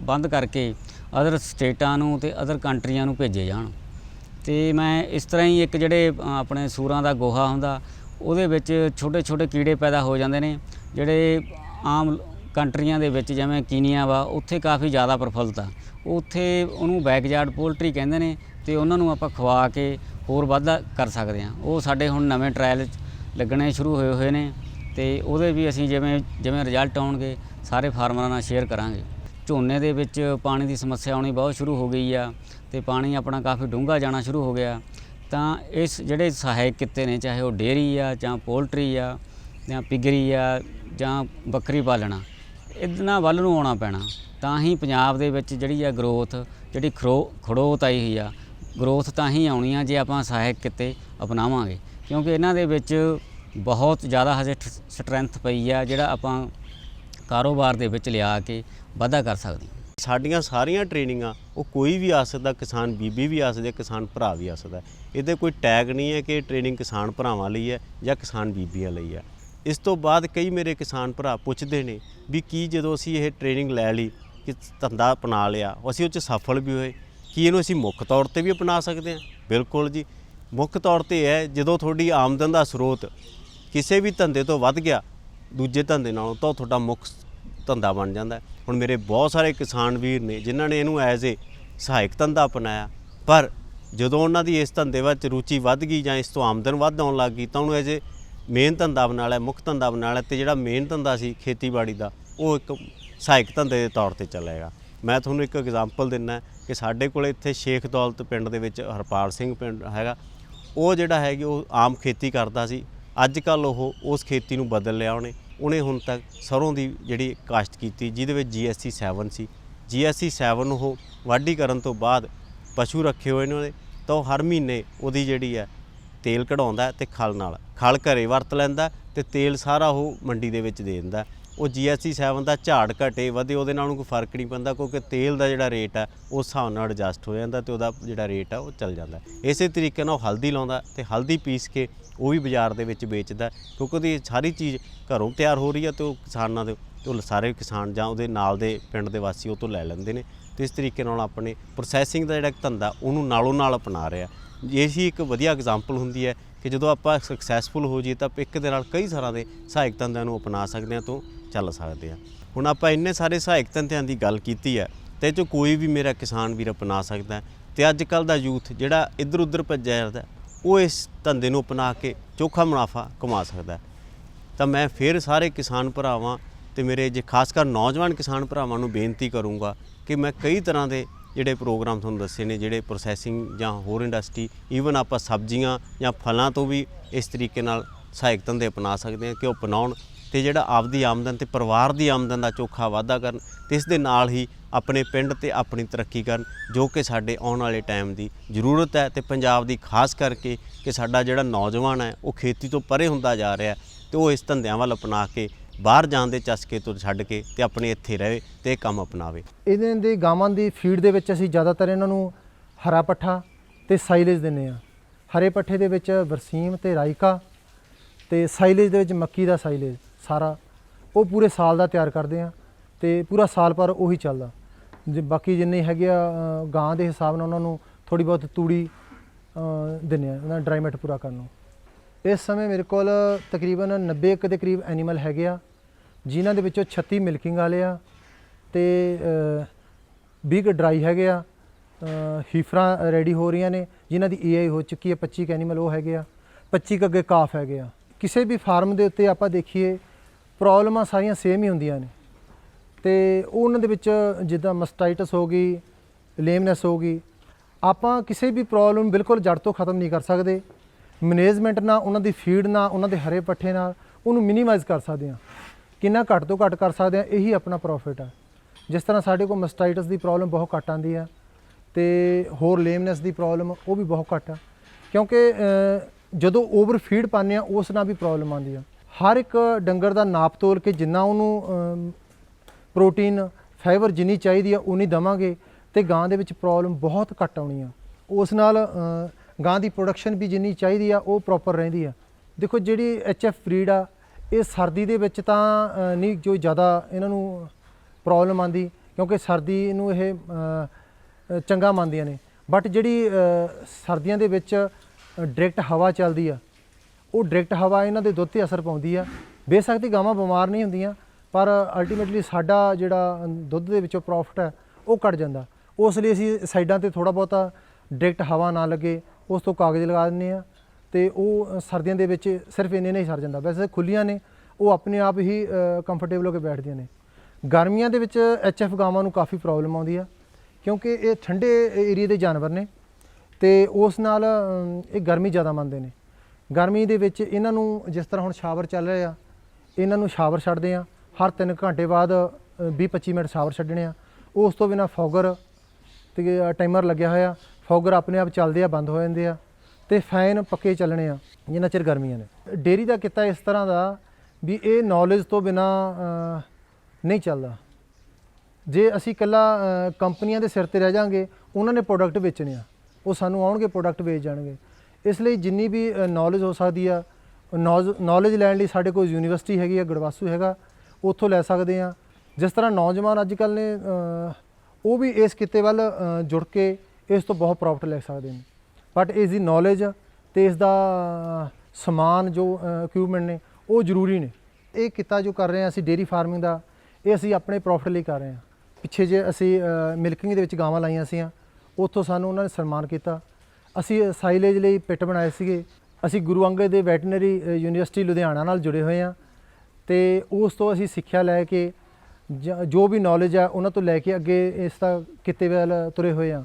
ਬੰਦ ਕਰਕੇ ਅਦਰ ਸਟੇਟਾਂ ਨੂੰ ਤੇ ਅਦਰ ਕੰਟਰੀਆਂ ਨੂੰ ਭੇਜੇ ਜਾਣ। ਤੇ ਮੈਂ ਇਸ ਤਰ੍ਹਾਂ ਹੀ ਇੱਕ ਜਿਹੜੇ ਆਪਣੇ ਸੂਰਾਂ ਦਾ ਗੋਹਾ ਹੁੰਦਾ, ਉਹਦੇ ਵਿੱਚ ਛੋਟੇ ਛੋਟੇ ਕੀੜੇ ਪੈਦਾ ਹੋ ਜਾਂਦੇ ਨੇ, ਜਿਹੜੇ ਆਮ ਕੰਟਰੀਆਂ ਦੇ ਵਿੱਚ ਜਿਵੇਂ ਕੀਨੀਆ ਵਾ, ਉੱਥੇ ਕਾਫੀ ਜ਼ਿਆਦਾ ਪ੍ਰਫੁੱਲਤ ਆ। ਉੱਥੇ ਉਹਨੂੰ ਬੈਕਯਾਰਡ ਪੋਲਟਰੀ ਕਹਿੰਦੇ ਨੇ ਤੇ ਉਹਨਾਂ ਨੂੰ ਆਪਾਂ ਖਵਾ ਕੇ ਹੋਰ ਵਾਧਾ ਕਰ ਸਕਦੇ ਹਾਂ ਉਹ ਸਾਡੇ ਹੁਣ ਨਵੇਂ ਟ੍ਰਾਇਲ ਲੱਗਣੇ ਸ਼ੁਰੂ ਹੋਏ ਹੋਏ ਨੇ ਤੇ ਉਹਦੇ ਵੀ ਅਸੀਂ ਜਿਵੇਂ ਜਿਵੇਂ ਰਿਜ਼ਲਟ ਆਉਣਗੇ, ਸਾਰੇ ਫਾਰਮਰਾਂ ਨਾਲ ਸ਼ੇਅਰ ਕਰਾਂਗੇ। ਝੋਨੇ ਦੇ ਵਿੱਚ ਪਾਣੀ ਦੀ ਸਮੱਸਿਆ ਆਉਣੀ ਬਹੁਤ ਸ਼ੁਰੂ ਹੋ ਗਈ ਆ ਤੇ ਪਾਣੀ ਆਪਣਾ ਕਾਫੀ ਡੂੰਘਾ ਜਾਣਾ ਸ਼ੁਰੂ ਹੋ ਗਿਆ। ਤਾਂ ਇਸ ਜਿਹੜੇ ਸਹਾਇਕ ਕਿੱਤੇ ਨੇ, ਚਾਹੇ ਉਹ ਡੇਅਰੀ ਆ ਜਾਂ ਪੋਲਟਰੀ ਆ ਜਾਂ ਪਿਗਰੀ ਆ ਜਾਂ ਬੱਕਰੀ ਪਾਲਣਾ ਇਹਨਾਂ ਵੱਲ ਨੂੰ ਆਉਣਾ ਪੈਣਾ। ਤਾਂ ਹੀ ਪੰਜਾਬ ਦੇ ਵਿੱਚ ਜਿਹੜੀ ਆ ਗਰੋਥ ਜਿਹੜੀ ਖਰੋ, ਖੜੋਤ ਆਈ ਹੋਈ ਆ ਗਰੋਥ ਤਾਂ ਹੀ ਆਉਣੀ ਆ ਜੇ ਆਪਾਂ ਸਹਾਇਕ ਕਿੱਤੇ ਅਪਣਾਵਾਂਗੇ। ਕਿਉਂਕਿ ਇਹਨਾਂ ਦੇ ਵਿੱਚ ਬਹੁਤ ਜ਼ਿਆਦਾ ਹਜੇ ਸਟਰੈਂਥ ਪਈ ਆ ਜਿਹੜਾ ਆਪਾਂ ਕਾਰੋਬਾਰ ਦੇ ਵਿੱਚ ਲਿਆ ਕੇ ਵਾਧਾ ਕਰ ਸਕਦੇ ਹਾਂ। ਸਾਡੀਆਂ ਸਾਰੀਆਂ ਟ੍ਰੇਨਿੰਗਾਂ ਉਹ ਕੋਈ ਵੀ ਆ ਸਕਦਾ, ਕਿਸਾਨ ਬੀਬੀ ਵੀ ਆ ਸਕਦਾ ਕਿਸਾਨ ਭਰਾ ਵੀ ਆ ਸਕਦਾ। ਇਹਦੇ ਕੋਈ ਟੈਗ ਨਹੀਂ ਹੈ ਕਿ ਟ੍ਰੇਨਿੰਗ ਕਿਸਾਨ ਭਰਾਵਾਂ ਲਈ ਹੈ ਜਾਂ ਕਿਸਾਨ ਬੀਬੀਆਂ ਲਈ ਹੈ। ਇਸ ਤੋਂ ਬਾਅਦ ਕਈ ਮੇਰੇ ਕਿਸਾਨ ਭਰਾ ਪੁੱਛਦੇ ਨੇ ਵੀ ਕੀ ਜਦੋਂ ਅਸੀਂ ਇਹ ਟ੍ਰੇਨਿੰਗ ਲੈ ਲਈ, ਕਿ ਧੰਦਾ ਅਪਣਾ ਲਿਆ, ਅਸੀਂ ਉਹ 'ਚ ਸਫਲ ਵੀ ਹੋਏ, ਕੀ ਇਹਨੂੰ ਅਸੀਂ ਮੁੱਖ ਤੌਰ ਤੇ ਵੀ ਅਪਣਾ ਸਕਦੇ ਹਾਂ? ਬਿਲਕੁਲ ਜੀ। ਮੁੱਖ ਤੌਰ ਤੇ ਹੈ, ਜਦੋਂ ਤੁਹਾਡੀ ਆਮਦਨ ਦਾ ਸਰੋਤ ਕਿਸੇ ਵੀ ਧੰਦੇ ਤੋਂ ਵੱਧ ਗਿਆ, ਦੂਜੇ ਧੰਦੇ ਨਾਲੋਂ, ਤਾਂ ਉਹ ਤੁਹਾਡਾ ਮੁੱਖ ਧੰਦਾ ਬਣ ਜਾਂਦਾ ਹੁਣ ਮੇਰੇ ਬਹੁਤ ਸਾਰੇ ਕਿਸਾਨ ਵੀਰ ਨੇ, ਜਿਨ੍ਹਾਂ ਨੇ ਇਹਨੂੰ ਐਜ਼ ਏ ਸਹਾਇਕ ਧੰਦਾ ਅਪਣਾਇਆ, ਪਰ ਜਦੋਂ ਉਹਨਾਂ ਦੀ ਇਸ ਧੰਦੇ ਵਿੱਚ ਰੁਚੀ ਵੱਧ ਗਈ ਜਾਂ ਇਸ ਤੋਂ ਆਮਦਨ ਵੱਧ ਆਉਣ ਲੱਗ ਗਈ, ਤਾਂ ਉਹਨੂੰ ਐਜ਼ ਏ ਮੇਨ ਧੰਦਾ ਬਣਾ ਲਿਆ ਮੁੱਖ ਧੰਦਾ ਬਣਾ ਲਿਆ ਤੇ ਜਿਹੜਾ ਮੇਨ ਧੰਦਾ ਸੀ ਖੇਤੀਬਾੜੀ ਦਾ, ਉਹ ਇੱਕ ਸਹਾਇਕ ਧੰਦੇ ਦੇ ਤੌਰ ਤੇ ਚੱਲੇਗਾ ਮੈਂ ਤੁਹਾਨੂੰ ਇੱਕ ਐਗਜ਼ਾਮਪਲ ਦਿੰਨਾ ਕਿ ਸਾਡੇ ਕੋਲ ਇੱਥੇ ਸ਼ੇਖ ਦੌਲਤ ਪਿੰਡ ਦੇ ਵਿੱਚ ਹਰਪਾਲ ਸਿੰਘ ਪਿੰਡ ਹੈਗਾ। ਉਹ ਜਿਹੜਾ ਹੈਗੀ ਉਹ ਆਮ ਖੇਤੀ ਕਰਦਾ ਸੀ। ਅੱਜ ਕੱਲ ਉਹ ਉਸ ਖੇਤੀ ਨੂੰ ਬਦਲ ਲਿਆ ਉਹਨੇ। ਉਹਨੇ ਹੁਣ ਤੱਕ ਸਰੋਂ ਦੀ ਜਿਹੜੀ ਕਾਸ਼ਤ ਕੀਤੀ, ਜਿਹਦੇ ਵਿੱਚ GSC 7 ਸੀ। GSC 7 ਉਹ ਵਾਢੀ ਕਰਨ ਤੋਂ ਬਾਅਦ ਪਸ਼ੂ ਰੱਖੇ ਹੋਏ ਨੇ ਉਹਦੇ। ਤਾਂ ਉਹ ਹਰ ਮਹੀਨੇ ਉਹਦੀ ਜਿਹੜੀ ਹੈ ਤੇਲ ਕਢਾਉਂਦਾ ਹੈ ਤੇ ਖਲ ਨਾਲ। ਖਲ ਘਰੇ ਵਰਤ ਲੈਂਦਾ ਤੇ ਤੇਲ ਸਾਰਾ ਉਹ ਮੰਡੀ ਦੇ ਵਿੱਚ ਦੇ ਦਿੰਦਾ। ਉਹ GST 7 ਦਾ ਝਾੜ ਘਟੇ, ਵਧੇ, ਉਹਦੇ ਨਾਲ ਕੋਈ ਫ਼ਰਕ ਨਹੀਂ ਪੈਂਦਾ ਕਿਉਂਕਿ ਤੇਲ ਦਾ ਜਿਹੜਾ ਰੇਟ ਆ ਉਸ ਹਿਸਾਬ ਨਾਲ ਐਡਜਸਟ ਹੋ ਜਾਂਦਾ ਤੇ ਉਹਦਾ ਜਿਹੜਾ ਰੇਟ ਆ, ਉਹ ਚੱਲ ਜਾਂਦਾ। ਇਸੇ ਤਰੀਕੇ ਨਾਲ ਉਹ ਹਲਦੀ ਲਾਉਂਦਾ ਤੇ ਹਲਦੀ ਪੀਸ ਕੇ ਉਹ ਵੀ ਬਾਜ਼ਾਰ ਦੇ ਵਿੱਚ ਵੇਚਦਾ ਕਿਉਂਕਿ ਉਹਦੀ ਸਾਰੀ ਚੀਜ਼ ਘਰੋਂ ਤਿਆਰ ਹੋ ਰਹੀ ਆ ਤੇ ਉਹ ਕਿਸਾਨਾਂ ਦੇ ਉਹ ਸਾਰੇ ਕਿਸਾਨ ਜਾਂ ਉਹਦੇ ਨਾਲ ਦੇ ਪਿੰਡ ਦੇ ਵਾਸੀ ਉਹ ਤੋਂ ਲੈ ਲੈਂਦੇ ਨੇ। ਤੇ ਇਸ ਤਰੀਕੇ ਨਾਲ ਆਪਣੇ ਪ੍ਰੋਸੈਸਿੰਗ ਦਾ ਜਿਹੜਾ ਇੱਕ ਧੰਦਾ ਉਹਨੂੰ ਨਾਲੋਂ ਨਾਲ ਅਪਣਾ ਰਿਹਾ। ਇਹ ਹੀ ਇੱਕ ਵਧੀਆ ਐਗਜ਼ਾਮਪਲ ਹੁੰਦੀ ਹੈ ਕਿ ਜਦੋਂ ਆਪਾਂ ਸਕਸੈਸਫੁਲ ਹੋ ਜਾਈਏ ਤਾਂ ਆਪਾਂ ਇੱਕ ਦੇ ਨਾਲ ਕਈ ਤਰ੍ਹਾਂ ਦੇ ਸਹਾਇਕ ਧੰਦਿਆਂ ਨੂੰ ਅਪਣਾ ਸਕਦੇ ਹਾਂ ਤੋਂ ਚੱਲ ਸਕਦੇ ਹਾਂ। ਹੁਣ ਆਪਾਂ ਇੰਨੇ ਸਾਰੇ ਸਹਾਇਕ ਧੰਦਿਆਂ ਦੀ ਗੱਲ ਕੀਤੀ ਹੈ ਤੇ ਇਹ 'ਚੋਂ ਕੋਈ ਵੀ ਮੇਰਾ ਕਿਸਾਨ ਵੀਰ ਅਪਣਾ ਸਕਦਾ ਹੈ ਤੇ ਅੱਜ ਕੱਲ ਦਾ ਯੂਥ ਜਿਹੜਾ ਇੱਧਰ ਉੱਧਰ ਭੱਜਿਆ ਜਾਂਦਾ ਉਹ ਇਸ ਧੰਦੇ ਨੂੰ ਅਪਣਾ ਕੇ ਚੋਖਾ ਮੁਨਾਫਾ ਕਮਾ ਸਕਦਾ ਤਾਂ ਮੈਂ ਫਿਰ ਸਾਰੇ ਕਿਸਾਨ ਭਰਾਵਾਂ ਤੇ ਮੇਰੇ ਜੇ ਖਾਸ ਕਰ ਨੌਜਵਾਨ ਕਿਸਾਨ ਭਰਾਵਾਂ ਨੂੰ ਬੇਨਤੀ ਕਰੂੰਗਾ ਕਿ ਮੈਂ ਕਈ ਤਰ੍ਹਾਂ ਦੇ ਜਿਹੜੇ ਪ੍ਰੋਗਰਾਮ ਤੁਹਾਨੂੰ ਦੱਸੇ ਨੇ, ਜਿਹੜੇ ਪ੍ਰੋਸੈਸਿੰਗ ਜਾਂ ਹੋਰ ਇੰਡਸਟਰੀ ਈਵਨ ਆਪਾਂ ਸਬਜ਼ੀਆਂ ਜਾਂ ਫਲਾਂ ਤੋਂ ਵੀ ਇਸ ਤਰੀਕੇ ਨਾਲ ਸਹਾਇਕ ਧੰਦੇ ਅਪਣਾ ਸਕਦੇ ਹਾਂ ਕਿ ਉਹ ਅਪਣਾਉਣ ਤੇ ਜਿਹੜਾ ਆਪਦੀ ਆਮਦਨ ਤੇ ਪਰਿਵਾਰ ਦੀ ਆਮਦਨ ਦਾ ਚੋਖਾ ਵਾਧਾ ਕਰਨ, ਤੇ ਇਸ ਦੇ ਨਾਲ ਹੀ ਆਪਣੇ ਪਿੰਡ ਤੇ ਆਪਣੀ ਤਰੱਕੀ ਕਰਨ, ਜੋ ਕਿ ਸਾਡੇ ਆਉਣ ਵਾਲੇ ਟਾਈਮ ਦੀ ਜ਼ਰੂਰਤ ਹੈ। ਤੇ ਪੰਜਾਬ ਦੀ ਖਾਸ ਕਰਕੇ ਕਿ ਸਾਡਾ ਜਿਹੜਾ ਨੌਜਵਾਨ ਹੈ, ਉਹ ਖੇਤੀ ਤੋਂ ਪਰੇ ਹੁੰਦਾ ਜਾ ਰਿਹਾ ਹੈ, ਤੇ ਉਹ ਇਸ ਧੰਦਿਆਂ ਵੱਲ ਅਪਣਾ ਕੇ ਬਾਹਰ ਜਾਣ ਦੇ ਚਸਕੇ ਤੋਂ ਛੱਡ ਕੇ ਤੇ ਆਪਣੇ ਇੱਥੇ ਰਹੇ ਤੇ ਇਹ ਕੰਮ ਅਪਣਾਵੇ। ਇਹਨਾਂ ਦੇ ਗਾਵਾਂ ਦੀ ਫੀਡ ਦੇ ਵਿੱਚ ਅਸੀਂ ਜ਼ਿਆਦਾਤਰ ਇਹਨਾਂ ਨੂੰ ਹਰਾ ਪੱਠਾ ਤੇ ਸਾਈਲੇਜ ਦਿੰਨੇ ਆ ਹਰੇ ਪੱਠੇ ਦੇ ਵਿੱਚ ਵਰਸੀਮ ਤੇ ਰਾਈਕਾ ਤੇ ਸਾਈਲੇਜ ਦੇ ਵਿੱਚ ਮੱਕੀ ਦਾ ਸਾਈਲੇਜ ਸਾਰਾ। ਉਹ ਪੂਰੇ ਸਾਲ ਦਾ ਤਿਆਰ ਕਰਦੇ ਆ ਤੇ ਪੂਰਾ ਸਾਲ ਪਰ ਉਹੀ ਚੱਲਦਾ। ਜੇ ਬਾਕੀ ਜਿੰਨੇ ਹੈਗੇ ਆ ਗਾਂ ਦੇ ਹਿਸਾਬ ਨਾਲ ਉਹਨਾਂ ਨੂੰ ਥੋੜੀ ਬਹੁਤ ਤੂੜੀ ਅ, ਦਿੰਨੇ ਆ ਉਹਨਾਂ ਡਰਾਈ ਮੈਟ ਪੂਰਾ ਕਰਨ ਨੂੰ। ਇਸ ਸਮੇਂ ਮੇਰੇ ਕੋਲ ਤਕਰੀਬਨ 90 ਕੁ ਦੇ ਕਰੀਬ ਐਨੀਮਲ ਹੈਗੇ ਆ, ਜਿਨ੍ਹਾਂ ਦੇ ਵਿੱਚੋਂ 36 ਮਿਲਕਿੰਗ ਵਾਲੇ ਆ ਤੇ 20 ਕੁ ਡਰਾਈ ਹੈਗੇ ਆ ਹੀਫਰਾਂ ਰੈਡੀ ਹੋ ਰਹੀਆਂ ਨੇ, ਜਿਨ੍ਹਾਂ ਦੀ ਏਆਈ ਹੋ ਚੁੱਕੀ ਹੈ 25 ਕੁ ਐਨੀਮਲ ਉਹ ਹੈਗੇ ਆ 25 ਕੁ ਅੱਗੇ ਕਾਫ ਹੈਗੇ ਆ। ਕਿਸੇ ਵੀ ਫਾਰਮ ਦੇ ਉੱਤੇ ਆਪਾਂ ਦੇਖੀਏ ਪ੍ਰੋਬਲਮਾਂ ਸਾਰੀਆਂ ਸੇਮ ਹੀ ਹੁੰਦੀਆਂ ਨੇ। ਤੇ ਉਹਨਾਂ ਦੇ ਵਿੱਚ ਜਿੱਦਾਂ ਮਸਟਾਈਟਸ ਹੋ ਗਈ ਲੇਮਨੈਸ ਹੋ ਗਈ, ਆਪਾਂ ਕਿਸੇ ਵੀ ਪ੍ਰੋਬਲਮ ਬਿਲਕੁਲ ਜੜ ਤੋਂ ਖਤਮ ਨਹੀਂ ਕਰ ਸਕਦੇ। ਮੈਨੇਜਮੈਂਟ ਨਾਲ, ਉਹਨਾਂ ਦੀ ਫੀਡ ਨਾਲ, ਉਹਨਾਂ ਦੇ ਹਰੇ ਪੱਠੇ ਨਾਲ ਉਹਨੂੰ ਮਿਨੀਮਾਈਜ਼ ਕਰ ਸਕਦੇ ਹਾਂ। ਕਿੰਨਾ ਘੱਟ ਤੋਂ ਘੱਟ ਕਰ ਸਕਦੇ ਹਾਂ, ਇਹੀ ਆਪਣਾ ਪ੍ਰੋਫਿਟ ਆ। ਜਿਸ ਤਰ੍ਹਾਂ ਸਾਡੇ ਕੋਲ ਮਸਟਾਈਟਸ ਦੀ ਪ੍ਰੋਬਲਮ ਬਹੁਤ ਘੱਟ ਆਉਂਦੀ ਆ ਤੇ ਹੋਰ ਲੇਮਨੈਸ ਦੀ ਪ੍ਰੋਬਲਮ ਉਹ ਵੀ ਬਹੁਤ ਘੱਟ ਆ। ਕਿਉਂਕਿ ਜਦੋਂ ਓਵਰ ਫੀਡ ਪਾਉਂਦੇ ਆ ਉਸ ਨਾਲ ਵੀ ਪ੍ਰੋਬਲਮ ਆਉਂਦੀ ਆ। ਹਰ ਇੱਕ ਡੰਗਰ ਦਾ ਨਾਪ ਤੋਲ ਕੇ ਜਿੰਨਾ ਉਹਨੂੰ ਪ੍ਰੋਟੀਨ ਫਾਈਬਰ ਜਿੰਨੀ ਚਾਹੀਦੀ ਆ, ਉਨੀ ਦਵਾਂਗੇ ਤੇ ਗਾਂ ਦੇ ਵਿੱਚ ਪ੍ਰੋਬਲਮ ਬਹੁਤ ਘੱਟ ਆਉਣੀ ਆ। ਉਸ ਨਾਲ ਗਾਂ ਦੀ ਪ੍ਰੋਡਕਸ਼ਨ ਵੀ ਜਿੰਨੀ ਚਾਹੀਦੀ ਆ, ਉਹ ਪ੍ਰੋਪਰ ਰਹਿੰਦੀ ਆ। ਦੇਖੋ ਜਿਹੜੀ ਐਚਐਫ ਬਰੀਡ ਆ, ਇਹ ਸਰਦੀ ਦੇ ਵਿੱਚ ਤਾਂ ਨਹੀਂ ਜੋ ਜ਼ਿਆਦਾ ਇਹਨਾਂ ਨੂੰ ਪ੍ਰੋਬਲਮ ਆਂਦੀ ਕਿਉਂਕਿ ਸਰਦੀ ਨੂੰ ਇਹ ਚੰਗਾ ਮੰਨਦੀਆਂ ਨੇ। ਬਟ ਜਿਹੜੀ ਸਰਦੀਆਂ ਦੇ ਵਿੱਚ ਡਾਇਰੈਕਟ ਹਵਾ ਚੱਲਦੀ ਆ, ਉਹ ਡਾਇਰੈਕਟ ਹਵਾ ਇਹਨਾਂ ਦੇ ਦੁੱਧ ਤੇ ਅਸਰ ਪਾਉਂਦੀ ਆ। ਬੇਸ਼ੱਕ ਗਾਵਾਂ ਬਿਮਾਰ ਨਹੀਂ ਹੁੰਦੀਆਂ, ਪਰ ਅਲਟੀਮੇਟਲੀ ਸਾਡਾ ਜਿਹੜਾ ਦੁੱਧ ਦੇ ਵਿੱਚੋਂ ਪ੍ਰੋਫਿਟ ਹੈ ਉਹ ਘਟ ਜਾਂਦਾ। ਉਸ ਲਈ ਅਸੀਂ ਸਾਈਡਾਂ ਤੇ ਥੋੜਾ ਬਹੁਤਾ ਡਾਇਰੈਕਟ ਹਵਾ ਨਾ ਲੱਗੇ ਉਸ ਤੋਂ ਕਾਗਜ਼ ਲਗਾ ਦਿੰਦੇ ਆ ਤੇ ਉਹ ਸਰਦੀਆਂ ਦੇ ਵਿੱਚ ਸਿਰਫ ਇੰਨੇ ਨਹੀਂ ਸਰ ਜਾਂਦਾ। ਵੈਸੇ ਖੁੱਲੀਆਂ ਨੇ, ਉਹ ਆਪਣੇ ਆਪ ਹੀ ਕੰਫਰਟੇਬਲ ਹੋ ਕੇ ਬੈਠਦੀਆਂ ਨੇ। ਗਰਮੀਆਂ ਦੇ ਵਿੱਚ ਐਚਐਫ ਗਾਵਾਂ ਨੂੰ ਕਾਫੀ ਪ੍ਰੋਬਲਮ ਆਉਂਦੀ ਆ, ਕਿਉਂਕਿ ਇਹ ਠੰਡੇ ਏਰੀਆ ਦੇ ਜਾਨਵਰ ਨੇ ਤੇ ਉਸ ਨਾਲ ਇਹ ਗਰਮੀ ਜ਼ਿਆਦਾ ਮੰਨਦੇ ਨੇ। ਗਰਮੀ ਦੇ ਵਿੱਚ ਇਹਨਾਂ ਨੂੰ ਜਿਸ ਤਰ੍ਹਾਂ ਹੁਣ ਸ਼ਾਵਰ ਚੱਲ ਰਿਹਾ ਇਹਨਾਂ ਨੂੰ ਸ਼ਾਵਰ ਛੱਡਦੇ ਆ, ਹਰ 3 ਘੰਟੇ ਬਾਅਦ 20-25 ਮਿੰਟ ਸ਼ਾਵਰ ਛੱਡਣੇ ਆ। ਉਸ ਤੋਂ ਬਿਨਾ ਫੌਗਰ ਤੇ ਟਾਈਮਰ ਲੱਗਿਆ ਹੋਇਆ ਫੌਗਰ ਆਪਣੇ ਆਪ ਚੱਲਦੇ ਆ, ਬੰਦ ਹੋ ਜਾਂਦੇ ਆ ਤੇ ਫੈਨ ਪੱਕੇ ਚੱਲਣੇ ਆ, ਜਿੰਨਾ ਚਿਰ ਗਰਮੀਆਂ ਨੇ। ਡੇਰੀ ਦਾ ਕਿੱਤਾ ਇਸ ਤਰ੍ਹਾਂ ਦਾ ਵੀ ਇਹ ਨੌਲੇਜ ਤੋਂ ਬਿਨਾ ਨਹੀਂ ਚੱਲਦਾ। ਜੇ ਅਸੀਂ ਇਕੱਲਾ ਕੰਪਨੀਆਂ ਦੇ ਸਿਰ ਤੇ ਰਹਿ ਜਾਾਂਗੇ, ਉਹਨਾਂ ਨੇ ਪ੍ਰੋਡਕਟ ਵੇਚਣੇ ਆ। ਉਹ ਸਾਨੂੰ ਆਉਣਗੇ ਪ੍ਰੋਡਕਟ ਵੇਚ ਜਾਣਗੇ। ਇਸ ਲਈ ਜਿੰਨੀ ਵੀ ਨੌਲੇਜ ਹੋ ਸਕਦੀ ਆ ਨੌਲੇਜ ਲੈਣ ਲਈ ਸਾਡੇ ਕੋਲ ਯੂਨੀਵਰਸਿਟੀ ਹੈਗੀ ਆ, ਗੜਵਾਸੂ ਹੈਗਾ, ਉੱਥੋਂ ਲੈ ਸਕਦੇ ਆ। ਜਿਸ ਤਰ੍ਹਾਂ ਨੌਜਵਾਨ ਅੱਜ ਕੱਲ ਨੇ ਉਹ ਵੀ ਇਸ ਕਿੱਤੇ ਵੱਲ ਜੁੜ ਕੇ ਇਸ ਤੋਂ ਬਹੁਤ ਪ੍ਰੋਫਿਟ ਲੈ ਸਕਦੇ ਨੇ। ਬਟ ਇਸ ਦੀ ਨੌਲੇਜ ਤੇ ਇਸ ਦਾ ਸਮਾਨ ਜੋ ਇਕਵਿਪਮੈਂਟ ਨੇ, ਉਹ ਜ਼ਰੂਰੀ ਨੇ। ਇਹ ਕਿੱਤਾ ਜੋ ਕਰ ਰਹੇ ਹਾਂ ਅਸੀਂ ਡੇਰੀ ਫਾਰਮਿੰਗ ਦਾ, ਇਹ ਅਸੀਂ ਆਪਣੇ ਪ੍ਰੋਫਿਟ ਲਈ ਕਰ ਰਹੇ ਹਾਂ। ਪਿੱਛੇ ਜੇ ਅਸੀਂ ਮਿਲਕਿੰਗ ਦੇ ਵਿੱਚ ਗਾਵਾਂ ਲਾਈਆਂ ਸੀਆਂ, ਉੱਥੋਂ ਸਾਨੂੰ ਉਹਨਾਂ ਨੇ ਸਨਮਾਨ ਕੀਤਾ। ਅਸੀਂ ਸਾਈਲੇਜ ਲਈ ਪਿੱਟ ਬਣਾਏ ਸੀਗੇ। ਅਸੀਂ ਗੁਰੂ ਅੰਗਦ ਦੇ ਵੈਟਰਨਰੀ ਯੂਨੀਵਰਸਿਟੀ ਲੁਧਿਆਣਾ ਨਾਲ ਜੁੜੇ ਹੋਏ ਹਾਂ। ਤੇ ਉਸ ਤੋਂ ਅਸੀਂ ਸਿੱਖਿਆ ਲੈ ਕੇ, ਜ- ਜੋ ਵੀ ਨੌਲੇਜ ਆ, ਉਹਨਾਂ ਤੋਂ ਲੈ ਕੇ ਅੱਗੇ ਇਸ ਦਾ ਕਿਤੇ ਵੱਲ ਤੁਰੇ ਹੋਏ ਆ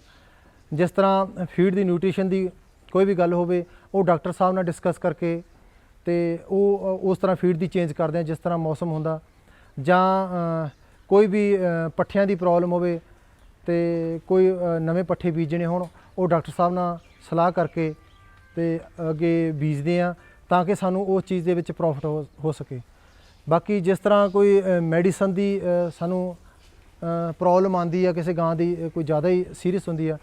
ਜਿਸ ਤਰ੍ਹਾਂ ਫੀਡ ਦੀ ਨਿਊਟ੍ਰੀਸ਼ਨ ਦੀ ਕੋਈ ਵੀ ਗੱਲ ਹੋਵੇ, ਉਹ ਡਾਕਟਰ ਸਾਹਿਬ ਨਾਲ ਡਿਸਕਸ ਕਰਕੇ ਤੇ ਉਹ ਉਸ ਤਰ੍ਹਾਂ ਫੀਡ ਦੀ ਚੇਂਜ ਕਰਦੇ ਆ, ਜਿਸ ਤਰ੍ਹਾਂ ਮੌਸਮ ਹੁੰਦਾ। ਜਾਂ ਕੋਈ ਵੀ ਪੱਠਿਆਂ ਦੀ ਪ੍ਰੋਬਲਮ ਹੋਵੇ ਤੇ ਕੋਈ ਨਵੇਂ ਪੱਠੇ ਬੀਜਣੇ ਹੋਣ, ਉਹ ਡਾਕਟਰ ਸਾਹਿਬ ਨਾਲ ਸਲਾਹ ਕਰਕੇ ਤੇ ਅੱਗੇ ਬੀਜਦੇ ਆ ਤਾਂ ਕਿ ਸਾਨੂੰ ਉਸ ਚੀਜ਼ ਦੇ ਵਿੱਚ ਪ੍ਰੋਫਿਟ ਹੋ ਹੋ ਸਕੇ। ਬਾਕੀ ਜਿਸ ਤਰ੍ਹਾਂ ਕੋਈ ਮੈਡੀਸਨ ਦੀ ਸਾਨੂੰ ਪ੍ਰੋਬਲਮ ਆਂਦੀ ਆ, ਕਿਸੇ ਗਾਂ ਦੀ, ਕੋਈ ਜ਼ਿਆਦਾ ਹੀ ਸੀਰੀਅਸ ਹੁੰਦੀ ਆ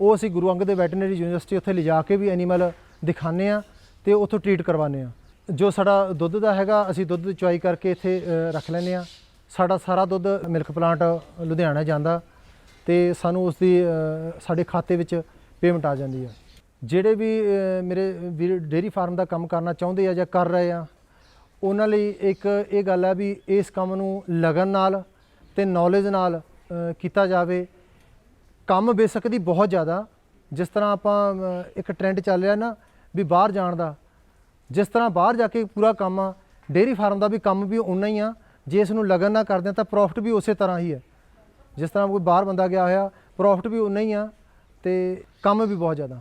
ਉਹ ਅਸੀਂ ਗੁਰੂ ਅੰਗਦ ਦੇ ਵੈਟਰਨਰੀ ਯੂਨੀਵਰਸਿਟੀ ਉੱਥੇ ਲਿਜਾ ਕੇ ਵੀ ਐਨੀਮਲ ਦਿਖਾਉਂਦੇ ਆ ਤੇ ਉੱਥੋਂ ਟ੍ਰੀਟ ਕਰਵਾਉਂਦੇ ਆ ਜੋ ਸਾਡਾ ਦੁੱਧ ਦਾ ਹੈਗਾ, ਅਸੀਂ ਦੁੱਧ ਦੀ ਚੁਆਈ ਕਰਕੇ ਇੱਥੇ ਰੱਖ ਲੈਂਦੇ ਆ ਸਾਡਾ ਸਾਰਾ ਦੁੱਧ ਮਿਲਕ ਪਲਾਂਟ ਲੁਧਿਆਣਾ ਜਾਂਦਾ ਤੇ ਸਾਨੂੰ ਉਸ ਦੀ ਸਾਡੇ ਖਾਤੇ ਵਿੱਚ ਪੇਮੈਂਟ ਆ ਜਾਂਦੀ ਆ। ਜਿਹੜੇ ਵੀ ਮੇਰੇ ਵੀਰ ਡੇਰੀ ਫਾਰਮ ਦਾ ਕੰਮ ਕਰਨਾ ਚਾਹੁੰਦੇ ਆ ਜਾਂ ਕਰ ਰਹੇ ਆ, ਉਹਨਾਂ ਲਈ ਇੱਕ ਇਹ ਗੱਲ ਆ ਵੀ ਇਸ ਕੰਮ ਨੂੰ ਲਗਨ ਨਾਲ ਤੇ ਨੌਲੇਜ ਨਾਲ ਕੀਤਾ ਜਾਵੇ ਕੰਮ ਬੇਸ਼ੱਕ ਦੀ ਬਹੁਤ ਜ਼ਿਆਦਾ। ਜਿਸ ਤਰ੍ਹਾਂ ਆਪਾਂ ਇੱਕ ਟ੍ਰੈਂਡ ਚੱਲ ਰਿਹਾ ਨਾ ਵੀ ਬਾਹਰ ਜਾਣ ਦਾ। ਜਿਸ ਤਰ੍ਹਾਂ ਬਾਹਰ ਜਾ ਕੇ ਪੂਰਾ ਕੰਮ ਆ ਡੇਅਰੀ ਫਾਰਮ ਦਾ ਵੀ ਕੰਮ ਵੀ ਉਨਾ ਹੀ ਆ। ਜੇ ਇਸ ਨੂੰ ਲਗਨ ਨਾ ਕਰਦੇ ਹਾਂ ਤਾਂ ਪ੍ਰੋਫਿਟ ਵੀ ਉਸੇ ਤਰ੍ਹਾਂ ਹੀ ਹੈ ਜਿਸ ਤਰ੍ਹਾਂ ਕੋਈ ਬਾਹਰ ਬੰਦਾ ਗਿਆ ਹੋਇਆ ਪ੍ਰੋਫਿਟ ਵੀ ਉਨਾ ਹੀ ਆ ਤੇ ਕੰਮ ਵੀ ਬਹੁਤ ਜ਼ਿਆਦਾ।